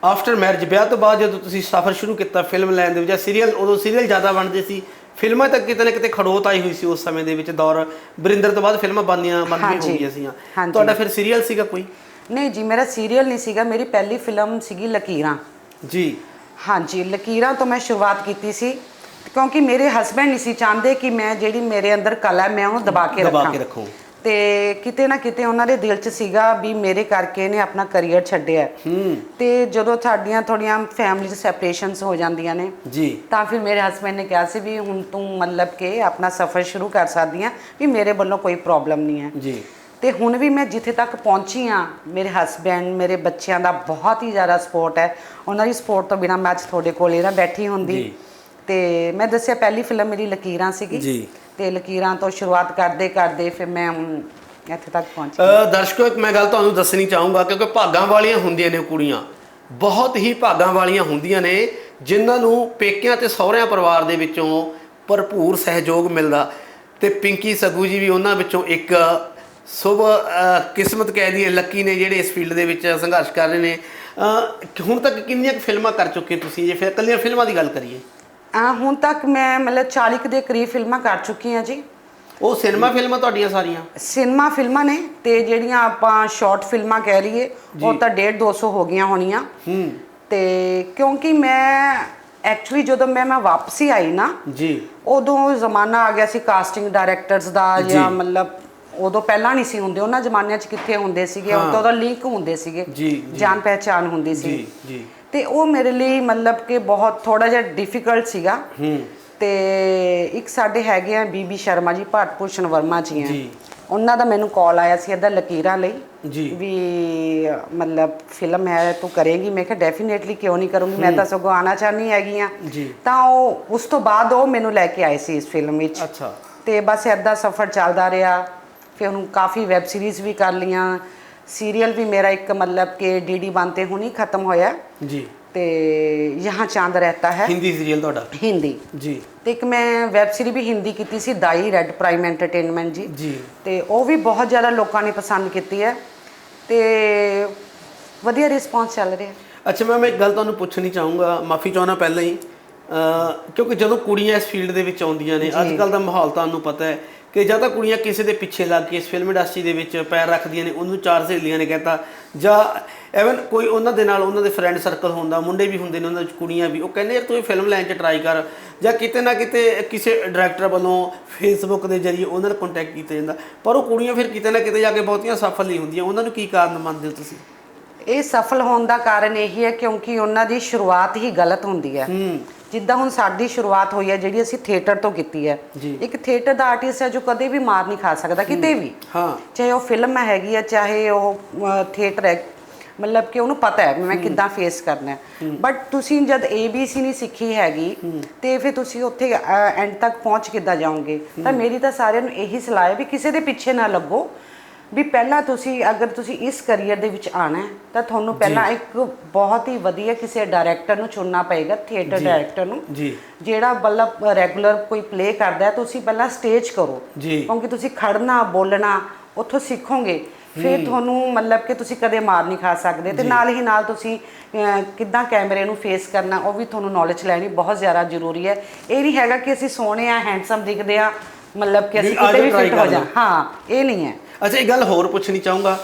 ਆਫਟਰ ਮੈਰਿਜ ਵਿਆਹ ਤੋਂ ਬਾਅਦ ਜਦੋਂ ਤੁਸੀਂ ਸਫ਼ਰ ਸ਼ੁਰੂ ਕੀਤਾ ਫਿਲਮ ਲੈਣ ਦੇ ਵਿੱਚ ਜਾਂ ਸੀਰੀਅਲ ਉਦੋਂ ਸੀਰੀਅਲ ਜ਼ਿਆਦਾ ਬਣਦੇ ਸੀ ਫਿਲਮਾਂ ਤੱਕ ਕਿਤੇ ਨਾ ਕਿਤੇ ਖੜੋਤ ਆਈ ਹੋਈ ਸੀ ਉਸ ਸਮੇਂ ਦੇ ਵਿੱਚ ਦੌਰ। ਬਰਿੰਦਰ ਤੋਂ ਬਾਅਦ ਫਿਲਮਾਂ ਬਣਨੀਆਂ ਬਣਨੀਆਂ ਹੋ। ਗਈਆਂ ਹਾਂਜੀ। ਤੁਹਾਡਾ ਫਿਰ ਸੀਰੀਅਲ ਸੀਗਾ ਕੋਈ? ਨਹੀਂ ਜੀ ਮੇਰਾ ਸੀਰੀਅਲ ਨਹੀਂ ਸੀਗਾ। ਮੇਰੀ ਪਹਿਲੀ ਫਿਲਮ ਸੀਗੀ ਲਕੀਰਾਂ। ਜੀ। ਹਾਂਜੀ ਲਕੀਰਾਂ ਤੋਂ ਮੈਂ ਸ਼ੁਰੂਆਤ ਕੀਤੀ ਸੀ। ਕਿਉਂਕਿ ਮੇਰੇ ਹਸਬੰਡ ਨਹੀਂ ਸੀ ਚਾਹੁੰਦੇ ਕਿ ਮੈਂ ਜਿਹੜੀ ਮੇਰੇ ਅੰਦਰ ਕਲਾ ਮੈਂ ਉਹਨੂੰ ਦਬਾ ਕੇ ਦਬਾ ਰੱਖਾਂ। ਕੇ ਰੱਖੋ। ਤੇ ਕਿਤੇ ਨਾ ਕਿਤੇ ਉਹਨਾਂ ਦੇ ਦਿਲ 'ਚ ਸੀਗਾ ਵੀ ਮੇਰੇ ਕਰਕੇ ਨੇ ਆਪਣਾ ਕੈਰੀਅਰ ਛੱਡਿਆ ਹੂੰ। ਤੇ ਜਦੋਂ ਸਾਡੀਆਂ ਥੋੜੀਆਂ ਫੈਮਿਲੀ 'ਚ ਸੈਪਰੇਸ਼ਨਸ ਹੋ ਜਾਂਦੀਆਂ ਨੇ ਜੀ। ਤਾਂ ਫਿਰ ਮੇਰੇ ਹਸਬੰਡ ਨੇ ਕਿਹਾ ਸੀ ਵੀ ਹੁਣ ਤੂੰ ਮਤਲਬ ਕਿ ਆਪਣਾ ਸਫ਼ਰ ਸ਼ੁਰੂ ਕਰ ਸਕਦੀ ਆ ਵੀ ਮੇਰੇ ਵੱਲੋਂ ਕੋਈ ਪ੍ਰੋਬਲਮ ਨਹੀਂ ਹੈ। ਜੀ। ਤੇ ਹੁਣ ਵੀ ਮੈਂ ਜਿੱਥੇ ਤੱਕ ਪਹੁੰਚੀ ਆ ਮੇਰੇ ਹਸਬੈਂਡ ਮੇਰੇ ਬੱਚਿਆਂ ਦਾ ਬਹੁਤ ਹੀ ਜ਼ਿਆਦਾ ਸਪੋਰਟ ਹੈ। ਉਹਨਾਂ ਦੀ ਸਪੋਰਟ ਤੋਂ ਬਿਨਾ ਮੈਂ ਅੱਜ ਤੁਹਾਡੇ ਕੋਲ ਨਾ ਬੈਠੀ ਹੁੰਦੀ। ਜੀ। ਤੇ ਮੈਂ ਦੱਸਿਆ ਪਹਿਲੀ ਫਿਲਮ ਮੇਰੀ ਲਕੀਰਾਂ ਸੀਗੀ। ਜੀ। ਤੇ ਲਕੀਰਾਂ ਤੋਂ ਸ਼ੁਰੂਆਤ ਕਰਦੇ ਕਰਦੇ ਫਿਰ ਮੈਂ ਹੁਣ ਇੱਥੇ ਤੱਕ ਪਹੁੰਚੀ ਅ, ਦਰਸ਼ਕੋ ਇੱਕ ਮੈਂ ਗੱਲ ਤੁਹਾਨੂੰ ਦੱਸਣੀ ਚਾਹੂੰਗਾ ਕਿਉਂਕਿ ਭਾਗਾਂ ਵਾਲੀਆਂ ਹੁੰਦੀਆਂ ਨੇ ਕੁੜੀਆਂ। ਬਹੁਤ ਹੀ ਭਾਗਾਂ ਵਾਲੀਆਂ ਹੁੰਦੀਆਂ ਨੇ ਜਿਨ੍ਹਾਂ ਨੂੰ ਪੇਕਿਆਂ ਤੇ ਸਹੁਰਿਆਂ ਪਰਿਵਾਰ ਦੇ ਵਿੱਚੋਂ ਭਰਪੂਰ ਸਹਿਯੋਗ ਮਿਲਦਾ। ਤੇ ਪਿੰਕੀ ਸੱਗੂ ਜੀ ਵੀ ਉਹਨਾਂ ਵਿੱਚੋਂ ਇੱਕ ਸੁਭ ਅ, ਕਿਸਮਤ ਕਹਿ ਦਈਏ ਲੱਕੀ ਨੇ ਜਿਹੜੇ ਇਸ ਫੀਲਡ ਦੇ ਵਿੱਚ ਸੰਘਰਸ਼ ਕਰ ਰਹੇ ਨੇ। ਅ, ਹੁਣ ਤੱਕ ਕਿੰਨੀਆਂ ਕੁ ਫਿਲਮਾਂ ਕਰ ਚੁੱਕੇ ਤੁਸੀਂ? ਜੇ ਫਿਰ ਇਕੱਲੀਆਂ ਫਿਲਮਾਂ ਦੀ ਗੱਲ ਕਰੀਏ। ਆ ਹੁਣ ਤੱਕ ਮੈਂ ਮਤਲਬ 40 ਕੁ ਦੇ ਕਰੀਬ ਫਿਲਮਾਂ ਕਰ ਚੁੱਕੀ ਹਾਂ ਜੀ। ਉਹ ਸਿਨੇਮਾ ਫਿਲਮਾਂ ਤੁਹਾਡੀਆਂ ਸਾਰੀਆਂ? ਸਿਨੇਮਾ ਫਿਲਮਾਂ ਨੇ ਤੇ ਜਿਹੜੀਆਂ ਆਪਾਂ ਸ਼ਾਰਟ ਫਿਲਮਾਂ ਕਹਿ ਲਈਏ ਉਹ ਤਾਂ 1.5 200 ਹੋ ਗਈਆਂ ਹੋਣੀਆਂ। ਹੂੰ। ਤੇ ਕਿਉਂਕਿ ਮੈਂ ਐਕਚੁਅਲੀ ਜਦੋਂ ਮੈਂ ਮੈਂ ਵਾਪਸੀ ਆਈ ਨਾ ਜੀ। ਉਦੋਂ ਜ਼ਮਾਨਾ ਆ ਗਿਆ ਸੀ ਕਾਸਟਿੰਗ ਡਾਇਰੈਕਟਰਸ ਦਾ ਜੀ। ਮਤਲਬ ਉਦੋਂ ਪਹਿਲਾਂ ਨਹੀਂ ਸੀ ਹੁੰਦੇ ਉਹਨਾਂ ਜ਼ਮਾਨਿਆਂ 'ਚ ਕਿੱਥੇ ਹੁੰਦੇ ਸੀਗੇ। ਉਦੋਂ ਤਾਂ ਲਿੰਕ ਹੁੰਦੇ ਸੀਗੇ ਜੀ, ਜੀ। ਜਾਣ ਪਹਿਚਾਨ ਹੁੰਦੀ ਸੀ। ਜੀ ਜੀ। ਤੇ ਉਹ ਮੇਰੇ ਲਈ ਮਤਲਬ ਕਿ ਬਹੁਤ ਥੋੜਾ ਜਿਹਾ ਡਿਫਿਕਲਟ ਸੀਗਾ। ਹੂੰ। ਤੇ ਇੱਕ ਸਾਡੇ ਹੈਗੇ ਆ ਬੀਬੀ ਸ਼ਰਮਾ ਜੀ ਭਾਟ ਭੂਸ਼ਣ ਵਰਮਾ ਜੀ ਆ। ਜੀ। ਉਹਨਾਂ ਦਾ ਮੈਨੂੰ ਕਾਲ ਆਇਆ ਸੀ ਇਹਦਾ ਲਕੀਰਾਂ ਲਈ ਜੀ। ਵੀ ਮਤਲਬ ਫਿਲਮ ਹੈ ਤੂੰ ਕਰੇਂਗੀ। ਮੈਂ ਕਿਹਾ ਡੈਫੀਨੇਟਲੀ ਕਿਉਂ ਨਹੀਂ ਕਰੂੰਗੀ? ਮੈਂ ਤਾਂ ਸਗੋਂ ਆਣਾ ਚਾਹਨੀ ਹੈਗੀ ਆ ਜੀ। ਤਾਂ ਉਹ ਉਸ ਤੋਂ ਬਾਅਦ ਉਹ ਮੈਨੂੰ ਲੈ ਕੇ ਆਏ ਸੀ ਇਸ ਫਿਲਮ ਵਿੱਚ। ਅੱਛਾ। ਤੇ ਬਸ ਏਦਾਂ ਸਫ਼ਰ ਚੱਲਦਾ ਰਿਹਾ। ਫਿਰ ਹੁਣ ਕਾਫੀ ਵੈਬ ਸੀਰੀਜ਼ ਵੀ ਕਰ ਲੀਆਂ ਸੀਰੀਅਲ ਵੀ ਮੇਰਾ ਇੱਕ ਮਤਲਬ ਕਿ ਡੀਡੀ ਬਨ ਤੇ ਹੁਣੀ ਖਤਮ ਹੋਇਆ। ਜੀ। ਤੇ ਯਹਾਂ ਚਾਂਦ ਰਹਤਾ ਹੈ। ਹਿੰਦੀ ਸੀਰੀਅਲ ਤੁਹਾਡਾ? ਹਿੰਦੀ। ਜੀ। ਤੇ ਇੱਕ ਮੈਂ ਵੈਬ ਸੀਰੀ ਵੀ ਹਿੰਦੀ ਕੀਤੀ ਸੀ ਦਾਈ ਰੈੱਡ ਪ੍ਰਾਈਮ ਐਂਟਰਟੇਨਮੈਂਟ ਜੀ। ਜੀ। ਤੇ ਉਹ ਵੀ ਬਹੁਤ ਜ਼ਿਆਦਾ ਲੋਕਾਂ ਨੇ ਪਸੰਦ ਕੀਤੀ ਹੈ। ਤੇ ਵਧੀਆ ਰਿਸਪੌਂਸ ਚੱਲ ਰਿਹਾ। ਅੱਛਾ ਮੈਂ ਇੱਕ ਗੱਲ ਤੁਹਾਨੂੰ ਪੁੱਛਣੀ ਚਾਹੂੰਗਾ ਮਾਫੀ ਚਾਹਣਾ ਪਹਿਲਾਂ ਹੀ। ਕਿਉਂਕਿ ਜਦੋਂ ਕੁੜੀਆਂ ਇਸ ਫੀਲਡ ਦੇ ਵਿੱਚ ਆਉਂਦੀਆਂ ਨੇ ਅੱਜ ਕੱਲ ਦਾ ਮਾਹੌਲ ਤੁਹਾਨੂੰ ਪਤਾ ਹੈ ਕਿ ਜਾਂ ਤਾਂ ਕੁੜੀਆਂ ਕਿਸੇ ਦੇ ਪਿੱਛੇ ਲੱਗ ਕੇ ਇਸ ਫਿਲਮ ਇੰਡਸਟਰੀ ਦੇ ਵਿੱਚ ਪੈਰ ਰੱਖਦੀਆਂ ਨੇ ਉਹਨੂੰ ਚਾਰ ਸਹੇਲੀਆਂ ਨੇ ਕਹਿਤਾ। ਜਾਂ ਐਵਨ ਕੋਈ ਉਹਨਾਂ ਦੇ ਨਾਲ ਉਹਨਾਂ ਦੇ ਫਰੈਂਡ ਸਰਕਲ ਹੁੰਦਾ ਮੁੰਡੇ ਵੀ ਹੁੰਦੇ ਨੇ ਉਹਨਾਂ ਵਿੱਚ ਕੁੜੀਆਂ ਵੀ। ਉਹ ਕਹਿੰਦੇ ਯਾਰ ਤੂੰ ਇਹ ਫਿਲਮ ਲਾਈਨ 'ਚ ਟਰਾਈ ਕਰ। ਜਾਂ ਕਿਤੇ ਨਾ ਕਿਤੇ ਕਿਸੇ ਡਾਇਰੈਕਟਰ ਵੱਲੋਂ ਫੇਸਬੁੱਕ ਦੇ ਜ਼ਰੀਏ ਉਹਨਾਂ ਨਾਲ ਕੰਟੈਕਟ ਕੀਤਾ ਜਾਂਦਾ। ਪਰ ਉਹ ਕੁੜੀਆਂ ਫਿਰ ਕਿਤੇ ਨਾ ਕਿਤੇ ਜਾ ਕੇ ਬਹੁਤੀਆਂ ਸਫਲ ਨਹੀਂ ਹੁੰਦੀਆਂ। ਉਹਨਾਂ ਨੂੰ ਕੀ ਕਾਰਨ ਮੰਨਦੇ ਹੋ ਤੁਸੀਂ? ਇਹ ਸਫਲ ਹੋਣ ਦਾ ਕਾਰਨ ਇਹੀ ਹੈ ਕਿਉਂਕਿ ਉਹਨਾਂ ਦੀ ਸ਼ੁਰੂਆਤ ਹੀ ਗਲਤ ਹੁੰਦੀ ਹੈ। ਹੂੰ। ਜਿੱਦਾਂ ਹੁਣ ਸਾਡੀ ਸ਼ੁਰੂਆਤ ਹੋਈ ਹੈ ਜਿਹੜੀ ਅਸੀਂ ਥੀਏਟਰ ਤੋਂ ਕੀਤੀ ਹੈ। ਇੱਕ ਥੀਏਟਰ ਦਾ ਆਰਟਿਸਟ ਹੈ ਜੋ ਕਦੇ ਵੀ ਮਾਰ ਨਹੀਂ ਖਾ ਸਕਦਾ ਕਿਤੇ ਵੀ। ਹਾਂ। ਚਾਹੇ ਉਹ ਫਿਲਮ ਹੈਗੀ ਹੈ ਚਾਹੇ ਉਹ ਥੀਏਟਰ ਹੈ। ਮਤਲਬ ਕਿ ਉਹਨੂੰ ਪਤਾ ਹੈ ਮੈਂ ਕਿੱਦਾਂ ਫੇਸ ਕਰਨਾ ਹੈ। ਬਟ ਤੁਸੀਂ ਜਦ ABC ਨਹੀਂ ਸਿੱਖੀ ਹੈਗੀ ਤੇ ਫਿਰ ਤੁਸੀਂ ਉੱਥੇ ਐਂਡ ਤੱਕ ਪਹੁੰਚ ਕਿੱਦਾਂ ਜਾਓਗੇ? ਤਾਂ ਮੇਰੀ ਤਾਂ ਸਾਰਿਆਂ ਨੂੰ ਇਹੀ ਸਲਾਹ ਹੈ ਵੀ ਕਿਸੇ ਦੇ ਪਿੱਛੇ ਨਾ ਲੱਗੋ। ਵੀ ਪਹਿਲਾਂ ਤੁਸੀਂ ਅਗਰ ਤੁਸੀਂ ਇਸ ਕੈਰੀਅਰ ਦੇ ਵਿੱਚ ਆਣਾ ਹੈ ਤਾਂ ਤੁਹਾਨੂੰ ਪਹਿਲਾਂ ਇੱਕ ਬਹੁਤ ਹੀ ਵਧੀਆ ਕਿਸੇ ਡਾਇਰੈਕਟਰ ਨੂੰ ਚੁਣਨਾ ਪਏਗਾ ਥੀਏਟਰ ਡਾਇਰੈਕਟਰ ਨੂੰ ਜੀ। ਜਿਹੜਾ ਮਤਲਬ ਰੈਗੂਲਰ ਕੋਈ ਪਲੇ ਕਰਦਾ ਹੈ ਤੁਸੀਂ ਪਹਿਲਾਂ ਸਟੇਜ ਕਰੋ। ਜੀ। ਕਿਉਂਕਿ ਤੁਸੀਂ ਖੜਨਾ ਬੋਲਣਾ ਉੱਥੋਂ ਸਿੱਖੋਗੇ ਫਿਰ ਤੁਹਾਨੂੰ ਮਤਲਬ ਕਿ ਤੁਸੀਂ ਕਦੇ ਮਾਰ ਨਹੀਂ ਖਾ ਸਕਦੇ ਤੇ ਨਾਲ ਹੀ ਨਾਲ ਤੁਸੀਂ ਕਿੱਦਾਂ ਕੈਮਰੇ ਨੂੰ ਫੇਸ ਕਰਨਾ ਉਹ ਵੀ ਤੁਹਾਨੂੰ ਨੌਲੇਜ ਲੈਣੀ ਬਹੁਤ ਜ਼ਿਆਦਾ ਜ਼ਰੂਰੀ ਹੈ। ਇਹ ਨਹੀਂ ਹੈਗਾ ਕਿ ਅਸੀਂ ਸੋਹਣੇ ਆ ਹੈਂਡਸਮ ਦਿਖਦੇ ਆ ਮਤਲਬ ਕਿ ਅਸੀਂ ਕਿਤੇ ਵੀ ਫਿੱਟ ਹੋ ਜਾ। ਹਾਂ ਇਹ ਨਹੀਂ ਹੈ। ਅੱਛਾ ਇੱਕ ਗੱਲ ਹੋਰ ਪੁੱਛਣੀ ਚਾਹੂੰਗਾ।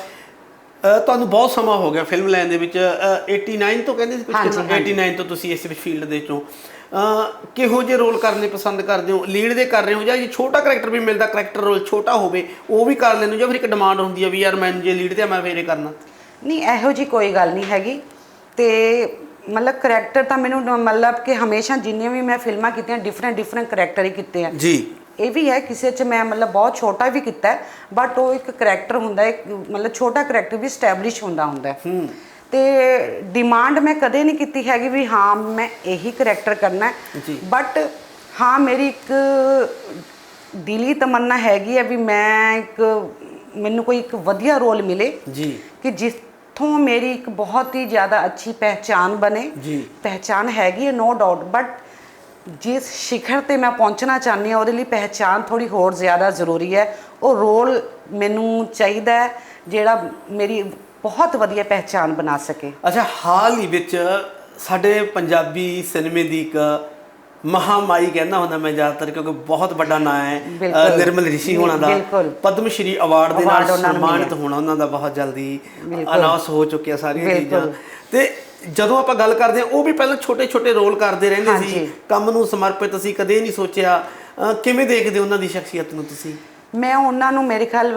ਤੁਹਾਨੂੰ ਬਹੁਤ ਸਮਾਂ ਹੋ ਗਿਆ ਫਿਲਮ ਲਾਈਨ ਦੇ ਵਿੱਚ। ਅ, 89 ਤੋਂ ਕਹਿੰਦੇ ਸੀ ਕੁਝ ਹਾਂਜੀ, ਹਾਂਜੀ। 89 ਤੋਂ ਤੁਸੀਂ ਇਸ ਵਿੱਚ ਫੀਲਡ ਦੇ ਚੋਂ। ਅ, ਕਿਹੋ ਜਿਹੇ ਰੋਲ ਕਰਨੇ ਪਸੰਦ ਕਰਦੇ ਹੋ? ਲੀਡ ਦੇ ਕਰ ਰਹੇ ਹੋ ਜਾਂ ਜੇ ਛੋਟਾ ਕਰੈਕਟਰ ਵੀ ਮਿਲਦਾ ਕਰੈਕਟਰ ਰੋਲ ਛੋਟਾ ਹੋਵੇ ਉਹ ਵੀ ਕਰ ਲੈਂਦੇ ਹੋ ਜਾਂ ਫਿਰ ਇੱਕ ਡਿਮਾਂਡ ਹੁੰਦੀ ਹੈ ਵੀ ਯਾਰ ਮੈਨੂੰ ਜੇ ਲੀਡ ਤੇ ਆ, ਮੈਂ ਫੇਰੇ ਕਰਨਾ? ਨਹੀਂ ਇਹੋ ਜੀ ਕੋਈ ਗੱਲ ਨਹੀਂ ਹੈਗੀ। ਤੇ ਮਤਲਬ ਕਰੈਕਟਰ ਤਾਂ ਮੈਨੂੰ ਮਤਲਬ ਕਿ ਹਮੇਸ਼ਾ ਜਿੰਨੀਆਂ ਵੀ ਮੈਂ ਫਿਲਮਾਂ ਕੀਤੀਆਂ ਡਿਫਰੈਂਟ ਡਿਫਰੈਂਟ ਕਰੈਕਟਰ ਹੀ ਕੀਤੇ ਆ। ਜੀ। ਇਹ ਵੀ ਹੈ ਕਿਸੇ 'ਚ ਮੈਂ ਮਤਲਬ ਬਹੁਤ ਛੋਟਾ ਵੀ ਕੀਤਾ ਬਟ ਉਹ ਇੱਕ ਕਰੈਕਟਰ ਹੁੰਦਾ ਹੈ ਮਤਲਬ ਛੋਟਾ ਕਰੈਕਟਰ ਵੀ ਸਟੈਬਲਿਸ਼ ਹੁੰਦਾ ਹੁੰਦਾ ਹੈ। ਤੇ ਡਿਮਾਂਡ ਮੈਂ ਕਦੇ ਨਹੀਂ ਕੀਤੀ ਹੈਗੀ ਵੀ ਹਾਂ ਮੈਂ ਇਹੀ ਕਰੈਕਟਰ ਕਰਨਾ ਹੈ। ਬਟ ਹਾਂ ਮੇਰੀ ਇੱਕ ਦਿਲੀ ਤਮੰਨਾ ਹੈਗੀ ਹੈ ਵੀ ਮੈਂ ਇੱਕ ਮੈਨੂੰ ਕੋਈ ਇੱਕ ਵਧੀਆ ਰੋਲ ਮਿਲੇ ਜੀ। ਕਿ ਜਿੱਥੋਂ ਮੇਰੀ ਇੱਕ ਬਹੁਤ ਹੀ ਜ਼ਿਆਦਾ ਅੱਛੀ ਪਹਿਚਾਨ ਬਣੇ। ਜੀ। ਪਹਿਚਾਨ ਹੈਗੀ ਹੈ ਨੋ ਡਾਊਟ ਬਟ ਜਿਸ ਸਿਖਰ ਤੇ ਮੈਂ ਪਹੁੰਚਣਾ ਚਾਹੁੰਦੀ ਹਾਂ ਉਹਦੇ ਲਈ ਪਹਿਚਾਨ ਥੋੜੀ ਹੋਰ ਜ਼ਿਆਦਾ ਜ਼ਰੂਰੀ ਹੈ ਉਹ ਰੋਲ ਮੈਨੂੰ ਚਾਹੀਦਾ ਹੈ ਜਿਹੜਾ ਮੇਰੀ ਬਹੁਤ ਵਧੀਆ ਪਹਿਚਾਨ ਬਣਾ ਸਕੇ ਅੱਛਾ ਹਾਲ ਹੀ ਵਿੱਚ ਸਾਡੇ ਪੰਜਾਬੀ ਸਿਨੇਮੇ ਦੀ ਇੱਕ ਮਹਾਮਾਈ ਕਹਿੰਦਾ ਹੁੰਦਾ ਮੈਂ ਜ਼ਿਆਦਾਤਰ ਕਿਉਂਕਿ ਬਹੁਤ ਵੱਡਾ ਨਾਂ ਹੈ। ਨਿਰਮਲ ਰਿਸ਼ੀ ਹੋਣਾ ਦਾ। ਪਦਮ ਸ਼੍ਰੀ ਅਵਾਰਡ ਦੇ ਨਾਲ ਸਨਮਾਨਿਤ ਹੋਣਾ ਉਹਨਾਂ ਦਾ ਬਹੁਤ ਜਲਦੀ। ਅਨਾਉਂਸ ਹੋ ਚੁੱਕਿਆ ਸਾਰੀਆਂ ਚੀਜ਼ਾਂ। ਤੇ ਜਦੋਂ ਆਪਾਂ ਗੱਲ ਕਰਦੇ ਹਾਂ ਉਹ ਵੀ ਪਹਿਲਾਂ ਛੋਟੇ ਛੋਟੇ ਰੋਲ ਕਰਦੇ ਰਹਿੰਦੇ ਸੀ। ਕੰਮ ਨੂੰ ਸਮਰਪਿਤ ਸੀ ਕਦੇ ਨਹੀਂ ਸੋਚਿਆ ਕਿਵੇਂ ਦੇਖਦੇ ਉਹਨਾਂ ਦੀ ਸ਼ਖਸੀਅਤ ਨੂੰ ਤੁਸੀਂ ਮੈਂ ਉਹਨਾਂ ਨੂੰ ਮੇਰੇ ਖਿਆਲ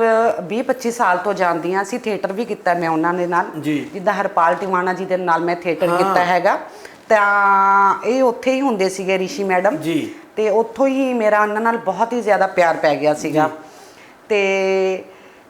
20 25 ਸਾਲ ਤੋਂ ਜਾਣਦੀ ਹਾਂ ਸੀ ਥੀਏਟਰ ਵੀ ਕੀਤਾ ਮੈਂ ਉਹਨਾਂ ਦੇ ਨਾਲ। ਜਿੱਦਾਂ ਹਰਪਾਲ ਟਿਵਾਣਾ ਜੀ ਦੇ ਨਾਲ ਮੈਂ ਥੀਏਟਰ। ਕੀਤਾ ਹੈਗਾ ਤਾਂ ਇਹ ਉੱਥੇ ਹੀ ਹੁੰਦੇ ਸੀਗੇ ਰਿਸ਼ੀ ਮੈਡਮ ਜੀ। ਤੇ ਉੱਥੋਂ ਹੀ ਮੇਰਾ ਉਹਨਾਂ ਨਾਲ ਬਹੁਤ ਹੀ ਜ਼ਿਆਦਾ ਪਿਆਰ ਪੈ ਗਿਆ ਸੀਗਾ ਤੇ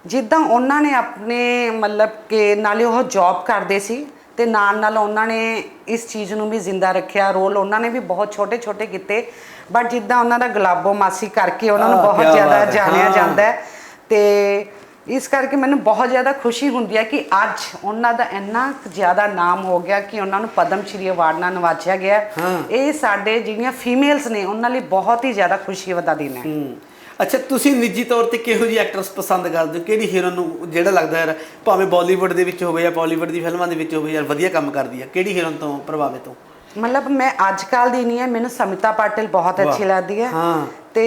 ਜਿੱਦਾਂ ਉਹਨਾਂ ਨੇ ਆਪਣੇ ਮਤਲਬ ਕਿ ਨਾਲੇ ਉਹ ਜੌਬ ਕਰਦੇ ਸੀ ਤੇ ਨਾਲ ਨਾਲ ਉਹਨਾਂ ਨੇ ਇਸ ਚੀਜ਼ ਨੂੰ ਵੀ ਜ਼ਿੰਦਾ ਰੱਖਿਆ ਰੋਲ ਉਹਨਾਂ ਨੇ ਵੀ ਬਹੁਤ ਛੋਟੇ ਛੋਟੇ ਕੀਤੇ ਬਟ ਜਿੱਦਾਂ ਉਹਨਾਂ ਦਾ ਗੁਲਾਬੋ ਮਾਸੀ ਕਰਕੇ ਉਹਨਾਂ ਨੂੰ ਬਹੁਤ ਜ਼ਿਆਦਾ। ਜਾਣਿਆ। ਜਾਂਦਾ ਹੈ ਤੇ ਇਸ ਕਰਕੇ ਮੈਨੂੰ ਬਹੁਤ ਜ਼ਿਆਦਾ ਖੁਸ਼ੀ ਹੁੰਦੀ ਹੈ ਕਿ ਅੱਜ ਉਹਨਾਂ ਦਾ ਇੰਨਾ ਜ਼ਿਆਦਾ ਨਾਮ ਹੋ ਗਿਆ ਕਿ ਉਹਨਾਂ ਨੂੰ ਪਦਮ ਸ਼੍ਰੀ ਅਵਾਰਡ ਨਾਲ ਨਵਾਜਿਆ ਗਿਆ। ਇਹ ਸਾਡੇ ਜਿਹੜੀਆਂ ਫੀਮੇਲਸ ਨੇ ਉਹਨਾਂ ਲਈ ਬਹੁਤ ਹੀ ਜ਼ਿਆਦਾ ਖੁਸ਼ੀ ਦਾ ਦਿਨ ਹੂੰ ਅੱਛਾ ਤੁਸੀਂ ਨਿੱਜੀ ਤੌਰ ਤੇ ਕਿਹੋ ਜਿਹੀ ਐਕਟਰਸ ਪਸੰਦ ਕਰਦੇ ਹੋ? ਕਿਹੜੀ ਹੀਰੋ ਨੂੰ ਜਿਹੜਾ ਲੱਗਦਾ ਯਾਰ ਭਾਵੇਂ ਬਾਲੀਵੁੱਡ ਦੇ ਵਿੱਚ ਹੋਵੇ ਜਾਂ ਬਾਲੀਵੁੱਡ ਦੀ ਫਿਲਮਾਂ ਦੇ ਵਿੱਚ ਹੋਵੇ ਯਾਰ ਵਧੀਆ ਕੰਮ ਕਰਦੀ ਹੈ ਕਿਹੜੀ ਹੀਰੋਇਨ ਤੋਂ ਪ੍ਰਭਾਵਿਤ ਹੋ? ਮਤਲਬ ਮੈਂ ਅੱਜ ਕੱਲ ਦੀ ਨਹੀਂ ਹੈ ਮੈਨੂੰ ਸਮਿਤਾ ਪਾਟਿਲ ਬਹੁਤ। ਅੱਛੀ ਲੱਗਦੀ ਹੈ ਹਾਂ। ਤੇ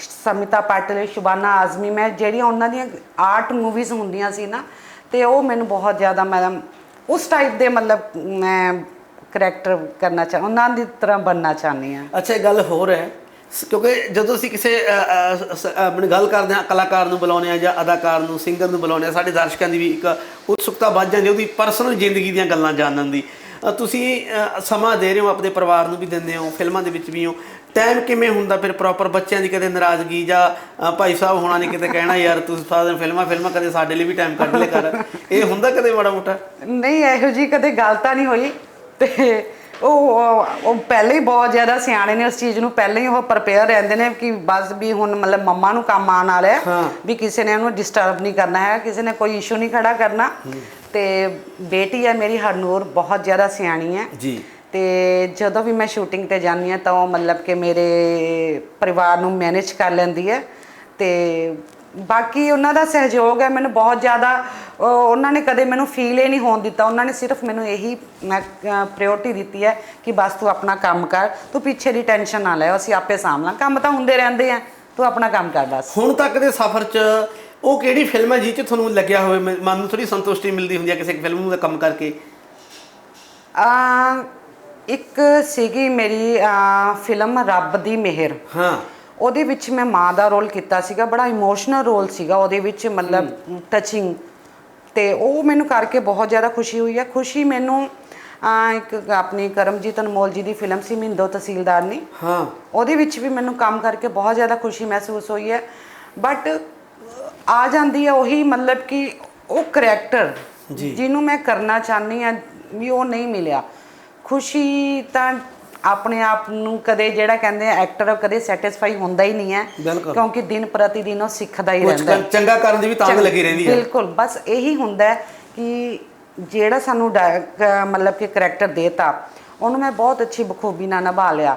ਸਮਿਤਾ ਪਾਟਿਲ ਸ਼ੁਬਾਨਾ ਆਜ਼ਮੀ ਮੈਂ ਜਿਹੜੀਆਂ ਉਹਨਾਂ ਦੀਆਂ ਆਰਟ ਮੂਵੀਜ਼ ਹੁੰਦੀਆਂ ਸੀ ਨਾ ਤੇ ਉਹ ਮੈਨੂੰ ਬਹੁਤ ਜ਼ਿਆਦਾ ਮੈਂ ਉਸ ਟਾਈਪ ਦੇ ਮਤਲਬ ਮੈਂ ਕਰੈਕਟਰ ਕਰਨਾ ਚਾਹ ਉਹਨਾਂ ਦੀ ਤਰ੍ਹਾਂ ਬਣਨਾ ਚਾਹੁੰਦੀ ਹਾਂ ਅੱਛਾ ਇਹ ਗੱਲ ਹੋਰ ਹੈ। ਕਿਉਂਕਿ ਜਦੋਂ ਅਸੀਂ ਕਿਸੇ ਆਪਣੀ ਗੱਲ ਕਰਦੇ ਹਾਂ, ਕਲਾਕਾਰ ਨੂੰ ਬੁਲਾਉਂਦੇ ਆ ਜਾਂ ਅਦਾਕਾਰ ਨੂੰ, ਸਿੰਗਰ ਨੂੰ ਬੁਲਾਉਂਦੇ ਆ ਸਾਡੇ ਦਰਸ਼ਕਾਂ ਦੀ ਵੀ ਇੱਕ ਉਤਸੁਕਤਾ ਵੱਧ ਜਾਂਦੀ ਹੈ, ਉਹਦੀ ਪਰਸਨਲ ਜ਼ਿੰਦਗੀ ਦੀਆਂ ਗੱਲਾਂ ਜਾਣਨ ਦੀ। ਤੁਸੀਂ ਸਮਾਂ ਦੇ ਰਹੇ ਹੋ, ਆਪਣੇ ਪਰਿਵਾਰ ਨੂੰ ਵੀ ਦਿੰਦੇ ਹੋ, ਫਿਲਮਾਂ ਦੇ ਵਿੱਚ ਵੀ ਹੋ। ਟਾਈਮ ਕਿਵੇਂ ਹੁੰਦਾ ਫਿਰ ਪ੍ਰੋਪਰ ਬੱਚਿਆਂ ਦੀ ਕਦੇ ਨਾਰਾਜ਼ਗੀ ਜਾਂ ਭਾਈ ਸਾਹਿਬ ਹੋਣਾ ਨੇ ਕਿਤੇ ਕਹਿਣਾ, ਯਾਰ ਤੁਸੀਂ ਸਾਰਾ ਦਿਨ ਫਿਲਮਾਂ ਫਿਲਮਾਂ, ਕਦੇ ਸਾਡੇ ਲਈ ਵੀ ਟਾਈਮ ਕੱਢ ਲਿਆ ਕਰ। ਇਹ ਹੁੰਦਾ ਕਦੇ ਮਾੜਾ ਮੋਟਾ? ਨਹੀਂ, ਇਹੋ ਜੀ ਕਦੇ ਗੱਲ ਤਾਂ ਨਹੀਂ ਹੋਈ ਤੇ ਉਹ ਉਹ ਪਹਿਲੇ ਹੀ ਬਹੁਤ ਜ਼ਿਆਦਾ ਸਿਆਣੇ ਨੇ ਉਸ ਚੀਜ਼ ਨੂੰ ਪਹਿਲੇ ਹੀ ਉਹ ਪ੍ਰਪੇਅਰ ਰਹਿੰਦੇ ਨੇ ਕਿ ਬਸ ਵੀ ਹੁਣ ਮਤਲਬ ਮੰਮਾ ਨੂੰ ਕੰਮ ਆਉਣ ਵਾਲਾ ਹੈ। ਵੀ ਕਿਸੇ ਨੇ ਉਹਨੂੰ ਡਿਸਟਰਬ ਨਹੀਂ ਕਰਨਾ ਹੈ ਕਿਸੇ ਨੇ ਕੋਈ ਇਸ਼ੂ ਨਹੀਂ ਖੜਾ ਕਰਨਾ। ਤੇ ਬੇਟੀ ਹੈ ਮੇਰੀ ਹਰਨੂਰ ਬਹੁਤ ਜ਼ਿਆਦਾ ਸਿਆਣੀ ਹੈ। ਜੀ। ਤੇ ਜਦੋਂ ਵੀ ਮੈਂ ਸ਼ੂਟਿੰਗ ਤੇ ਜਾਂਦੀ ਹਾਂ ਤਾਂ ਉਹ ਮਤਲਬ ਕਿ ਮੇਰੇ ਪਰਿਵਾਰ ਨੂੰ ਮੈਨੇਜ ਕਰ ਲੈਂਦੀ ਹੈ। ਤੇ ਬਾਕੀ ਉਹਨਾਂ ਦਾ ਸਹਿਯੋਗ ਹੈ ਮੈਨੂੰ ਬਹੁਤ ਜ਼ਿਆਦਾ ਉਹ- ਉਹਨਾਂ ਨੇ ਕਦੇ ਮੈਨੂੰ ਫੀਲ ਹੀ ਨਹੀਂ ਹੋਣ ਦਿੱਤਾ। ਉਹਨਾਂ ਨੇ ਸਿਰਫ ਮੈਨੂੰ ਇਹੀ ਮੈਂ ਪ੍ਰਾਇੋਰਟੀ ਦਿੱਤੀ ਹੈ ਕਿ ਬਸ ਤੂੰ ਆਪਣਾ ਕੰਮ ਕਰ ਤੂੰ ਪਿੱਛੇ ਦੀ ਟੈਨਸ਼ਨ ਨਾ ਲੈ ਅਸੀਂ ਆਪੇ ਸਾਂਭਲਾਂ ਕੰਮ ਤਾਂ ਹੁੰਦੇ ਰਹਿੰਦੇ ਆ ਤੂੰ ਆਪਣਾ ਕੰਮ ਕਰ ਬਸ। ਹੁਣ ਤੱਕ ਦੇ ਸਫ਼ਰ 'ਚ ਉਹ ਕਿਹੜੀ ਫਿਲਮ ਹੈ ਜਿਹ 'ਚ ਤੁਹਾਨੂੰ ਲੱਗਿਆ ਹੋਵੇ ਮ- ਮਨ ਨੂੰ ਥੋੜੀ ਸੰਤੁਸ਼ਟੀ ਮਿਲਦੀ ਹੁੰਦੀ ਹੈ ਕਿਸੇ ਫਿਲਮ ਦਾ ਕੰਮ ਕਰਕੇ? ਆ ਇੱਕ ਸੀਗੀ ਮੇਰੀ ਅਹ, ਫਿਲਮ ਰੱਬ ਦੀ ਮਿਹਰ। ਹਾਂ। ਉਹਦੇ ਵਿੱਚ ਮੈਂ ਮਾਂ ਦਾ ਰੋਲ ਕੀਤਾ ਸੀਗਾ ਬੜਾ ਇਮੋਸ਼ਨਲ ਰੋਲ ਸੀਗਾ ਉਹਦੇ ਵਿੱਚ ਮਤਲਬ ਟਚਿੰਗ ਤੇ ਉਹ ਮੈਨੂੰ ਕਰਕੇ ਬਹੁਤ ਜ਼ਿਆਦਾ ਖੁਸ਼ੀ ਹੋਈ ਹੈ ਖੁਸ਼ੀ ਮੈਨੂੰ ਇੱਕ ਆਪਣੀ ਕਰਮਜੀਤ ਅਨਮੋਲ ਜੀ ਦੀ ਫਿਲਮ ਸੀ ਮਿੰਦੋ ਤਹਿਸੀਲਦਾਰ ਨੇ ਹਾਂ। ਉਹਦੇ ਵਿੱਚ ਵੀ ਮੈਨੂੰ ਕੰਮ ਕਰਕੇ ਬਹੁਤ ਜ਼ਿਆਦਾ ਖੁਸ਼ੀ ਮਹਿਸੂਸ ਹੋਈ ਹੈ ਬਟ ਆ ਜਾਂਦੀ ਹੈ ਉਹੀ ਮਤਲਬ ਕਿ ਉਹ ਕਰੈਕਟਰ। ਜਿਹਨੂੰ ਮੈਂ ਕਰਨਾ ਚਾਹਨੀ ਆ ਵੀ ਉਹ ਨਹੀਂ ਮਿਲਿਆ। ਖੁਸ਼ੀ ਤਾਂ ਆਪਣੇ ਆਪ ਨੂੰ ਕਦੇ ਜਿਹੜਾ ਕਹਿੰਦੇ ਆ ਐਕਟਰ ਕਦੇ ਸੈਟੀਸਫਾਈ ਹੁੰਦਾ ਹੀ ਨਹੀਂ ਹੈ ਬਿਲਕੁਲ। ਕਿਉਂਕਿ ਦਿਨ ਪ੍ਰਤੀ ਦਿਨ ਉਹ ਸਿੱਖਦਾ ਹੀ ਕੁਝ ਰਹਿੰਦਾ ਹੈ। ਚੰਗਾ ਕਰਨ ਦੀ ਵੀ ਤਾਂਗ ਲੱਗੀ ਰਹਿੰਦੀ ਹੈ। ਬਿਲਕੁਲ ਬਸ ਇਹੀ ਹੁੰਦਾ ਹੈ ਕਿ ਜਿਹੜਾ ਸਾਨੂੰ ਡਾਇ- ਕ- ਮਤਲਬ ਕਿ ਕਰੈਕਟਰ ਦੇਤਾ ਉਹਨੂੰ ਮੈਂ ਬਹੁਤ ਅੱਛੀ ਬਖੂਬੀ ਨਾਲ ਨਿਭਾ ਲਿਆ।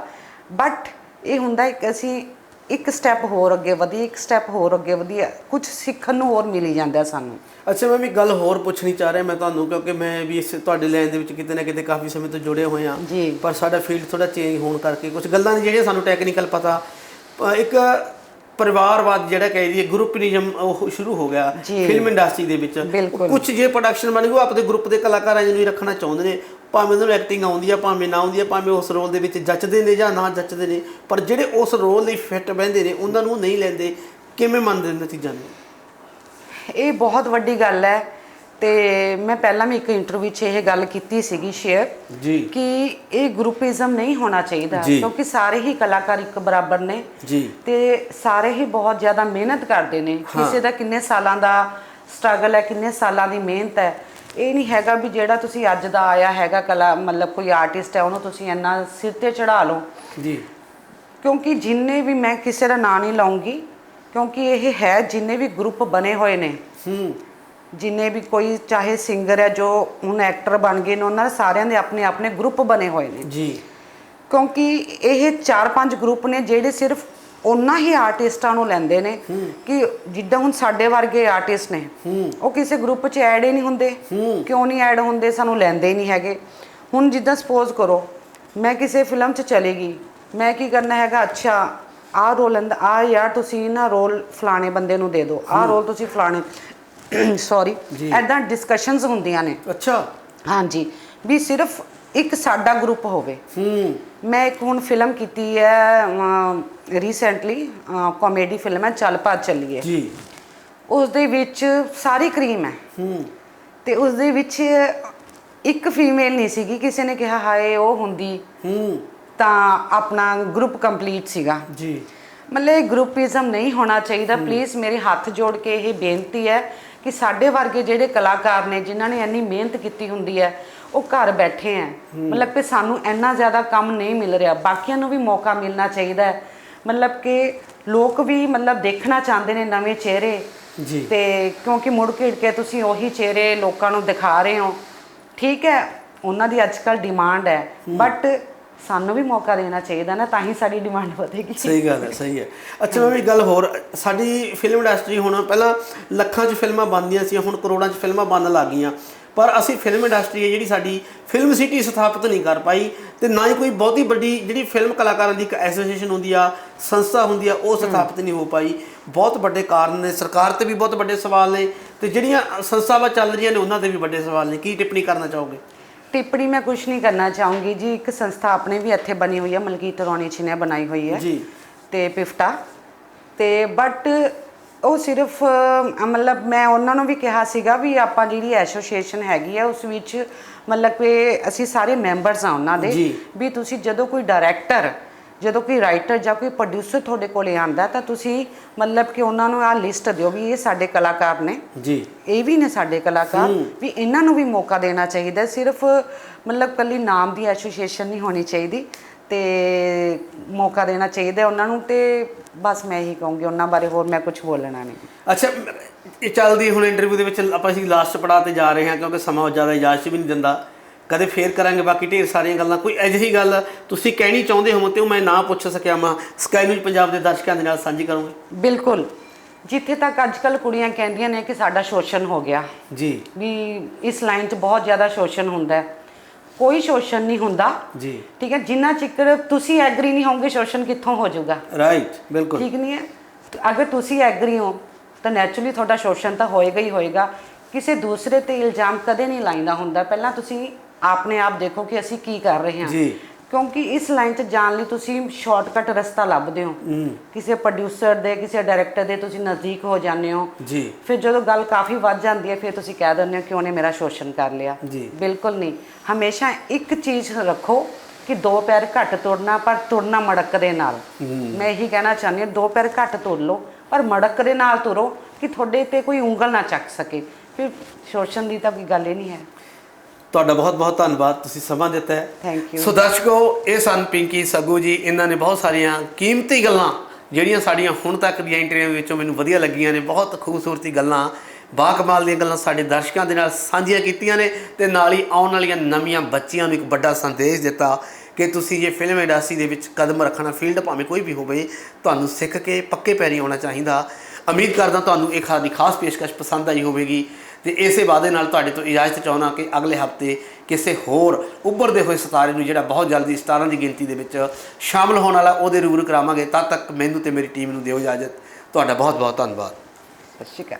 ਬਟ ਇਹ ਹੁੰਦਾ ਹੈ ਕਿ ਅਸੀਂ ਇੱਕ ਸਟੈਪ ਹੋਰ ਅੱਗੇ ਵਧੀਏ ਇੱਕ ਸਟੈਪ ਹੋਰ ਅੱਗੇ ਵਧੀਏ ਕੁਝ ਸਿੱਖਣ ਨੂੰ ਹੋਰ ਮਿਲੀ ਜਾਂਦਾ ਸਾਨੂੰ ਅੱਛਾ ਮੈਂ ਵੀ ਗੱਲ ਹੋਰ ਪੁੱਛਣੀ ਚਾਹ ਰਿਹਾ ਮੈਂ ਤੁਹਾਨੂੰ ਕਿਉਂਕਿ ਮੈਂ ਵੀ ਇਸ ਤੁਹਾਡੇ ਲਾਈਨ ਦੇ ਵਿੱਚ ਕਿਤੇ ਨਾ ਕਿਤੇ ਕਾਫੀ ਸਮੇਂ ਤੋਂ ਜੁੜੇ ਹੋਏ ਆ। ਪਰ ਸਾਡਾ ਫੀਲਡ ਥੋੜਾ ਚੇਂਜ ਹੋਣ ਕਰਕੇ ਕੁਝ ਗੱਲਾਂ ਨੇ ਜਿਹੜੀਆਂ ਸਾਨੂੰ ਟੈਕਨੀਕਲ ਪਤਾ ਇੱਕ ਪਰਿਵਾਰਵਾਦ ਜਿਹੜਾ ਕਹਿ ਦਈਏ ਗਰੁੱਪਨਿਜ਼ਮ ਉਹ ਸ਼ੁਰੂ ਹੋ ਗਿਆ। ਫਿਲਮ ਇੰਡਸਟਰੀ ਦੇ ਵਿੱਚ। ਕੁਝ ਜੇ ਪ੍ਰੋਡਕਸ਼ਨ ਬਣ ਗਈ ਉਹ ਆਪਣੇ ਗਰੁੱਪ ਦੇ ਕਲਾਕਾਰਾਂ ਨੂੰ ਹੀ ਰੱਖਣਾ ਚਾਹੁੰਦੇ ਨੇ ਭਾਵੇਂ ਉਹਨਾਂ ਨੂੰ ਐਕਟਿੰਗ ਆਉਂਦੀ ਆ ਭਾਵੇਂ ਨਾ ਆਉਂਦੀ ਆ ਭਾਵੇਂ ਉਸ ਰੋਲ ਦੇ ਵਿੱਚ ਜੱਚਦੇ ਨੇ ਜਾਂ ਨਾ ਜੱਚਦੇ ਨੇ ਪਰ ਜਿਹੜੇ ਉਸ ਰੋਲ ਲਈ ਫਿੱਟ ਬਹਿੰਦੇ ਨੇ ਉਹਨਾਂ ਨੂੰ ਨਹੀਂ ਲੈਂਦੇ ਕਿਵੇਂ ਮੰਨਦੇ ਨੇ ਚੀਜ਼ਾਂ ਨੂੰ? ਇਹ ਬਹੁਤ ਵੱਡੀ ਗੱਲ ਹੈ ਤੇ ਮੈਂ ਪਹਿਲਾਂ ਵੀ ਇੱਕ ਇੰਟਰਵਿਊ 'ਚ ਇਹ ਗੱਲ ਕੀਤੀ ਸੀਗੀ ਸ਼ੇਅਰ ਜੀ। ਕਿ ਇਹ ਗਰੁੱਪਿਜ਼ਮ ਨਹੀਂ ਹੋਣਾ ਚਾਹੀਦਾ। ਕਿਉਂਕਿ ਸਾਰੇ ਹੀ ਕਲਾਕਾਰ ਇੱਕ ਬਰਾਬਰ ਨੇ ਜੀ। ਤੇ ਸਾਰੇ ਹੀ ਬਹੁਤ ਜ਼ਿਆਦਾ ਮਿਹਨਤ ਕਰਦੇ ਨੇ। ਕਿਸੇ ਦਾ ਕਿੰਨੇ ਸਾਲਾਂ ਦਾ ਸਟਰਗਲ ਹੈ ਕਿੰਨੇ ਸਾਲਾਂ ਦੀ ਮਿਹਨਤ ਹੈ ਇਹ ਨਹੀਂ ਹੈਗਾ ਵੀ ਜਿਹੜਾ ਤੁਸੀਂ ਅੱਜ ਦਾ ਆਇਆ ਹੈਗਾ ਕਲਾ ਮਤਲਬ ਕੋਈ ਆਰਟਿਸਟ ਹੈ ਉਹਨੂੰ ਤੁਸੀਂ ਇੰਨਾ ਸਿਰ ਤੇ ਚੜਾ ਲਓ। ਜੀ। ਕਿਉਂਕਿ ਜਿੰਨੇ ਵੀ ਮੈਂ ਕਿਸੇ ਦਾ ਨਾਂ ਨਹੀਂ ਲਾਉਂਗੀ ਕਿਉਂਕਿ ਇਹ ਹੈ ਜਿੰਨੇ ਵੀ ਗਰੁੱਪ ਬਣੇ ਹੋਏ ਨੇ। ਹੂੰ। ਜਿੰਨੇ ਵੀ ਕੋਈ ਚਾਹੇ ਸਿੰਗਰ ਹੈ ਜੋ ਹੁਣ ਐਕਟਰ ਬਣ ਗਏ ਨੇ ਉਹਨਾਂ ਦੇ ਸਾਰਿਆਂ ਦੇ ਆਪਣੇ ਆਪਣੇ ਗਰੁੱਪ ਬਣੇ ਹੋਏ ਨੇ। ਜੀ। ਕਿਉਂਕਿ ਇਹ ਚਾਰ ਪੰਜ ਗਰੁੱਪ ਨੇ ਜਿਹੜੇ ਸਿਰਫ ਉਹਨਾਂ ਹੀ ਆਰਟਿਸਟਾਂ ਨੂੰ ਲੈਂਦੇ ਨੇ ਕਿ ਜਿੱਦਾਂ ਹੁਣ ਸਾਡੇ ਵਰਗੇ ਆਰਟਿਸਟ ਨੇ ਉਹ ਕਿਸੇ ਗਰੁੱਪ 'ਚ ਐਡ ਹੀ ਨਹੀਂ ਹੁੰਦੇ। ਕਿਉਂ ਨਹੀਂ ਐਡ ਹੁੰਦੇ? ਸਾਨੂੰ ਲੈਂਦੇ ਹੀ ਨਹੀਂ ਹੈਗੇ। ਹੁਣ ਜਿੱਦਾਂ ਸਪੋਜ਼ ਕਰੋ ਮੈਂ ਕਿਸੇ ਫਿਲਮ 'ਚ ਚਲੀ ਗਈ। ਮੈਂ ਕੀ ਕਰਨਾ ਹੈਗਾ? ਅੱਛਾ ਆਹ ਰੋਲ ਅੰਦਰ ਆ ਯਾਰ ਤੁਸੀਂ ਨਾ ਰੋਲ ਫਲਾਣੇ ਬੰਦੇ ਨੂੰ ਦੇ ਦਿਓ। ਆਹ ਰੋਲ ਤੁਸੀਂ ਫਲਾਣੇ ਸੌਰੀ ਐਦਾਂ ਡਿਸਕਸ਼ਨਸ ਹੁੰਦੀਆਂ ਨੇ। ਅੱਛਾ। ਹਾਂਜੀ। ਵੀ ਸਿਰਫ ਇੱਕ ਸਾਡਾ ਗਰੁੱਪ ਹੋਵੇ। ਹੂੰ। ਮੈਂ ਇੱਕ ਹੁਣ ਫਿਲਮ ਕੀਤੀ ਹੈ ਰੀਸੈਂਟਲੀ ਕਾਮੇਡੀ ਫਿਲਮ ਹੈ ਚੱਲ ਭਾ ਚੱਲੀਏ। ਜੀ। ਉਸ ਦੇ ਵਿੱਚ ਸਾਰੀ ਕਰੀਮ ਹੈ। ਹੂੰ। ਤੇ ਉਸ ਦੇ ਵਿੱਚ ਇੱਕ ਫੀਮੇਲ ਨਹੀਂ ਸੀਗੀ ਕਿਸੇ ਨੇ ਕਿਹਾ ਹਾਏ ਉਹ ਹੁੰਦੀ। ਹੂੰ। ਤਾਂ ਆਪਣਾ ਗਰੁੱਪ ਕੰਪਲੀਟ ਸੀਗਾ। ਜੀ। ਮਤਲਬ ਗਰੁੱਪਿਜ਼ਮ ਨਹੀਂ ਹੋਣਾ ਚਾਹੀਦਾ। ਪਲੀਜ਼ ਮੇਰੇ ਹੱਥ ਜੋੜ ਕੇ ਇਹ ਬੇਨਤੀ ਹੈ ਕਿ ਸਾਡੇ ਵਰਗੇ ਜਿਹੜੇ ਕਲਾਕਾਰ ਨੇ ਜਿਨ੍ਹਾਂ ਨੇ ਇੰਨੀ ਮਿਹਨਤ ਕੀਤੀ ਹੁੰਦੀ ਹੈ ਉਹ ਘਰ ਬੈਠੇ ਹੈ। ਮਤਲਬ ਕਿ ਸਾਨੂੰ ਇੰਨਾ ਜ਼ਿਆਦਾ ਕੰਮ ਨਹੀਂ ਮਿਲ ਰਿਹਾ। ਬਾਕੀਆਂ ਨੂੰ ਵੀ ਮੌਕਾ ਮਿਲਣਾ ਚਾਹੀਦਾ ਹੈ। ਮਤਲਬ ਕਿ ਲੋਕ ਵੀ ਮਤਲਬ ਦੇਖਣਾ ਚਾਹੁੰਦੇ ਨੇ ਨਵੇਂ ਚਿਹਰੇ। ਜੀ। ਤੇ ਕਿਉਂਕਿ ਮੁੜ ਘਿੜ ਕੇ ਤੁਸੀਂ ਉਹੀ ਚਿਹਰੇ ਲੋਕਾਂ ਨੂੰ ਦਿਖਾ ਰਹੇ ਹੋ। ਠੀਕ ਹੈ ਉਹਨਾਂ ਦੀ ਅੱਜ ਕੱਲ ਡਿਮਾਂਡ ਹੈ। ਬਟ ਸਾਨੂੰ ਵੀ ਮੌਕਾ ਦੇਣਾ ਚਾਹੀਦਾ ਨਾ, ਤਾਂ ਹੀ ਸਾਡੀ ਡਿਮਾਂਡ ਵਧੇਗੀ। ਸਹੀ ਗੱਲ ਹੈ, ਸਹੀ ਹੈ। ਅੱਛਾ, ਮੈਂ ਵੀ ਗੱਲ ਹੋਰ, ਸਾਡੀ ਫਿਲਮ ਇੰਡਸਟਰੀ ਹੁਣ ਪਹਿਲਾਂ ਲੱਖਾਂ 'ਚ ਫਿਲਮਾਂ ਬਣਦੀਆਂ ਸੀ, ਹੁਣ ਕਰੋੜਾਂ 'ਚ ਫਿਲਮਾਂ ਬਣਨ ਲੱਗ ਗਈਆਂ। ਪਰ ਅਸੀਂ ਫਿਲਮ ਇੰਡਸਟਰੀ ਹੈ ਜਿਹੜੀ ਸਾਡੀ ਫਿਲਮ ਸਿਟੀ ਸਥਾਪਿਤ ਨਹੀਂ ਕਰ ਪਾਈ ਤੇ ਨਾ ਹੀ ਕੋਈ ਬਹੁਤੀ ਵੱਡੀ ਜਿਹੜੀ ਫਿਲਮ ਕਲਾਕਾਰਾਂ ਦੀ ਇੱਕ ਐਸੋਸੀਏਸ਼ਨ ਹੁੰਦੀ ਆ, ਸੰਸਥਾ ਹੁੰਦੀ ਆ, ਉਹ ਸਥਾਪਿਤ ਨਹੀਂ ਹੋ ਪਾਈ। ਬਹੁਤ ਵੱਡੇ ਕਾਰਨ ਨੇ, ਸਰਕਾਰ ਤੇ ਵੀ ਬਹੁਤ ਵੱਡੇ ਸਵਾਲ ਨੇ ਤੇ ਜਿਹੜੀਆਂ ਸੰਸਥਾਵਾਂ ਚੱਲ ਰਹੀਆਂ ਨੇ, ਉਹਨਾਂ ਤੇ ਵੀ ਵੱਡੇ ਸਵਾਲ ਨੇ। ਕੀ ਟਿੱਪਣੀ ਕਰਨਾ ਚਾਹੋਗੇ? ਟਿੱਪਣੀ ਮੈਂ ਕੁਝ ਨਹੀਂ ਕਰਨਾ ਚਾਹੂੰਗੀ ਜੀ। ਇੱਕ ਸੰਸਥਾ ਆਪਣੇ ਵੀ ਇੱਥੇ ਬਣੀ ਹੋਈ ਹੈ ਮਲਕੀਤ ਰੌਣੀ ਜੀ ਨੇ ਬਣਾਈ ਹੋਈ ਹੈ। ਜੀ। ਤੇ ਪਿਫਟਾ। ਤੇ ਬਟ ਉਹ ਸਿਰਫ ਮਤਲਬ ਮੈਂ ਉਹਨਾਂ ਨੂੰ ਵੀ ਕਿਹਾ ਸੀਗਾ ਵੀ ਆਪਾਂ ਜਿਹੜੀ ਐਸੋਸੀਏਸ਼ਨ ਹੈਗੀ ਆ ਉਸ ਵਿੱਚ ਮਤਲਬ ਕਿ ਅਸੀਂ ਸਾਰੇ ਮੈਂਬਰਸ ਆ ਉਹਨਾਂ ਦੇ। ਵੀ ਤੁਸੀਂ ਜਦੋਂ ਕੋਈ ਡਾਇਰੈਕਟਰ ਜਦੋਂ ਕੋਈ ਰਾਈਟਰ ਜਾਂ ਕੋਈ ਪ੍ਰੋਡਿਊਸਰ ਤੁਹਾਡੇ ਕੋਲੇ ਆਂਦਾ ਤਾਂ ਤੁਸੀਂ ਮਤਲਬ ਕਿ ਉਹਨਾਂ ਨੂੰ ਆਹ ਲਿਸਟ ਦਿਓ ਵੀ ਇਹ ਸਾਡੇ ਕਲਾਕਾਰ ਨੇ। ਜੀ। ਇਹ ਵੀ ਨੇ ਸਾਡੇ ਕਲਾਕਾਰ। ਵੀ ਇਹਨਾਂ ਨੂੰ ਵੀ ਮੌਕਾ ਦੇਣਾ ਚਾਹੀਦਾ। ਸਿਰਫ ਮਤਲਬ ਕੱਲੀ ਨਾਮ ਦੀ ਐਸੋਸੀਏਸ਼ਨ ਨਹੀਂ ਹੋਣੀ ਚਾਹੀਦੀ। ਤੇ ਮੌਕਾ ਦੇਣਾ ਚਾਹੀਦਾ ਉਹਨਾਂ ਨੂੰ ਤੇ ਬਸ ਮੈਂ ਇਹੀ ਕਹੂੰਗੀ ਉਹਨਾਂ ਬਾਰੇ ਹੋਰ ਮੈਂ ਕੁਝ ਬੋਲਣਾ ਨਹੀਂ। ਅੱਛਾ ਇਹ ਚੱਲਦੀ ਹੁਣ ਇੰਟਰਵਿਊ ਦੇ ਵਿੱਚ ਆਪਾਂ ਅਸੀਂ ਲਾਸਟ ਪੜਾਅ ਤੇ ਜਾ ਰਹੇ ਹਾਂ ਕਿਉਂਕਿ ਸਮਾਂ ਜ਼ਿਆਦਾ ਇਜਾਜ਼ਤ ਵੀ ਨਹੀਂ ਦਿੰਦਾ। ਕਦੇ ਫੇਰ ਕਰਾਂਗੇ ਬਾਕੀ ਢੇਰ ਸਾਰੀਆਂ ਗੱਲਾਂ। ਕੋਈ ਅਜਿਹੀ ਗੱਲ ਤੁਸੀਂ ਕਹਿਣੀ ਚਾਹੁੰਦੇ ਹੋ ਤੇ ਉਹ ਮੈਂ ਨਾ ਪੁੱਛ ਸਕਿਆ ਮੈਂ। ਸਕਾਈ ਨਿਊਜ਼ ਪੰਜਾਬ ਦੇ ਦਰਸ਼ਕਾਂ ਦੇ ਨਾਲ ਸਾਂਝੀ ਕਰੂੰਗਾ। ਬਿਲਕੁਲ। ਜਿੱਥੇ ਤੱਕ ਅੱਜ ਕੱਲ ਕੁੜੀਆਂ ਕਹਿੰਦੀਆਂ ਨੇ ਕਿ ਸਾਡਾ ਸ਼ੋਸ਼ਣ ਹੋ ਗਿਆ। ਜੀ। ਵੀ ਇਸ ਲਾਈਨ 'ਚ ਬਹੁਤ ਜ਼ਿਆਦਾ ਸ਼ੋਸ਼ਣ ਹੁੰਦਾ ਹੈ। ਕੋਈ ਸ਼ੋਸ਼ਣ ਨਹੀਂ ਹੁੰਦਾ। ਜੀ। ਠੀਕ ਹੈ ਜਿੰਨਾ ਚਿਕਰ ਤੁਸੀਂ ਐਗਰੀ ਨਹੀਂ ਹੋਵੋਗੇ ਸ਼ੋਸ਼ਣ ਕਿੱਥੋਂ ਹੋ ਜਾਊਗਾ? ਰਾਈਟ ਬਿਲਕੁਲ। ਠੀਕ ਨਹੀਂ ਹੈ? ਅਗਰ ਤੁਸੀਂ ਐਗਰੀ ਹੋ ਤਾਂ ਨੈਚੁਰਲੀ ਤੁਹਾਡਾ ਸ਼ੋਸ਼ਣ ਤਾਂ ਹੋਏਗਾ ਹੀ ਹੋਏਗਾ। ਕਿਸੇ ਦੂਸਰੇ ਤੇ ਇਲਜ਼ਾਮ ਕਦੇ ਨਹੀਂ ਲਾਈਂਦਾ ਹੁੰਦਾ। ਪਹਿਲਾਂ ਤੁਸੀਂ ਆਪਣੇ ਆਪ ਦੇਖੋ ਕਿ ਅਸੀਂ ਕੀ ਕਰ ਰਹੇ ਹਾਂ। ਜੀ। ਕਿਉਂਕਿ ਇਸ ਲਾਈਨ 'ਚ ਜਾਣ ਲਈ ਤੁਸੀਂ ਸ਼ਾਰਟਕਟ ਰਸਤਾ ਲੱਭਦੇ ਹੋ। ਕਿਸੇ ਪ੍ਰੋਡਿਊਸਰ ਦੇ ਕਿਸੇ ਡਾਇਰੈਕਟਰ ਦੇ ਤੁਸੀਂ ਨਜ਼ਦੀਕ ਹੋ ਜਾਂਦੇ ਹੋ। ਜੀ। ਫਿਰ ਜਦੋਂ ਗੱਲ ਕਾਫੀ ਵੱਧ ਜਾਂਦੀ ਹੈ ਫਿਰ ਤੁਸੀਂ ਕਹਿ ਦਿੰਦੇ ਹੋ ਕਿ ਉਹਨੇ ਮੇਰਾ ਸ਼ੋਸ਼ਣ ਕਰ ਲਿਆ। ਬਿਲਕੁਲ ਨਹੀਂ। ਹਮੇਸ਼ਾ ਇੱਕ ਚੀਜ਼ ਰੱਖੋ ਕਿ ਦੋ ਪੈਰ ਘੱਟ ਤੁਰਨਾ ਪਰ ਤੁਰਨਾ ਮੜਕ ਦੇ ਨਾਲ। ਮੈਂ ਇਹੀ ਕਹਿਣਾ ਚਾਹੁੰਦੀ ਹਾਂ ਦੋ ਪੈਰ ਘੱਟ ਤੁਰ ਲਓ ਪਰ ਮੜਕ ਦੇ ਨਾਲ ਤੁਰੋ ਕਿ ਤੁਹਾਡੇ ਤੇ ਕੋਈ ਉਂਗਲ ਨਾ ਚੱਕ ਸਕੇ। ਫਿਰ ਸ਼ੋਸ਼ਣ ਦੀ ਤਾਂ ਕੋਈ ਗੱਲ ਹੀ ਨਹੀਂ ਹੈ। ਤੁਹਾਡਾ ਬਹੁਤ ਬਹੁਤ ਧੰਨਵਾਦ ਤੁਸੀਂ ਸਮਾਂ ਦਿੱਤਾ ਹੈ। ਥੈਂਕ ਯੂ ਸੋ ਦਰਸ਼ਕੋ ਇਹ ਸਨ ਪਿੰਕੀ ਸਗੂ ਜੀ ਇਹਨਾਂ ਨੇ ਬਹੁਤ ਸਾਰੀਆਂ ਕੀਮਤੀ ਗੱਲਾਂ ਜਿਹੜੀਆਂ ਸਾਡੀਆਂ ਹੁਣ ਤੱਕ ਦੀਆਂ ਇੰਟਰਵਿਊ ਵਿੱਚੋਂ ਮੈਨੂੰ ਵਧੀਆ ਲੱਗੀਆਂ ਨੇ ਬਹੁਤ ਖੂਬਸੂਰਤੀ ਗੱਲਾਂ ਬਾਕਮਾਲ ਦੀਆਂ ਗੱਲਾਂ ਸਾਡੇ ਦਰਸ਼ਕਾਂ ਦੇ ਨਾਲ ਸਾਂਝੀਆਂ ਕੀਤੀਆਂ ਨੇ ਤੇ ਨਾਲ ਹੀ ਆਉਣ ਵਾਲੀਆਂ ਨਵੀਆਂ ਬੱਚੀਆਂ ਨੂੰ ਇੱਕ ਵੱਡਾ ਸੰਦੇਸ਼ ਦਿੱਤਾ ਕਿ ਤੁਸੀਂ ਜੇ ਫਿਲਮ ਇੰਡਸਟਰੀ ਦੇ ਵਿੱਚ ਕਦਮ ਰੱਖਣਾ ਫੀਲਡ ਭਾਵੇਂ ਕੋਈ ਵੀ ਹੋਵੇ ਤੁਹਾਨੂੰ ਸਿੱਖ ਕੇ ਪੱਕੇ ਪੈਰੀ ਆਉਣਾ ਚਾਹੀਦਾ। ਉਮੀਦ ਕਰਦਾ ਤੁਹਾਨੂੰ ਇਹ ਖਾਦੀ ਖਾਸ ਪੇਸ਼ਕਸ਼ ਪਸੰਦ ਆਈ ਹੋਵੇਗੀ। ਤੇ ਇਸੇ ਵਾਅਦੇ ਨਾਲ ਤੁਹਾਡੇ ਤੋਂ ਇਜਾਜ਼ਤ ਚਾਹੁੰਦਾ ਕਿ ਅਗਲੇ ਹਫ਼ਤੇ ਕਿਸੇ ਹੋਰ ਉੱਭਰਦੇ ਹੋਏ ਸਿਤਾਰੇ ਨੂੰ ਜਿਹੜਾ ਬਹੁਤ ਜਲਦੀ ਸਟਾਰਾਂ ਦੀ ਗਿਣਤੀ ਦੇ ਵਿੱਚ ਸ਼ਾਮਲ ਹੋਣ ਵਾਲਾ ਉਹਦੇ ਰੂਬਰੂ ਕਰਾਵਾਂਗੇ। ਤਦ ਤੱਕ ਮੈਨੂੰ ਤੇ ਮੇਰੀ ਟੀਮ ਨੂੰ ਦਿਓ ਇਜਾਜ਼ਤ। ਤੁਹਾਡਾ ਬਹੁਤ ਬਹੁਤ ਧੰਨਵਾਦ। ਸਤਿ ਸ਼੍ਰੀ ਅਕਾਲ।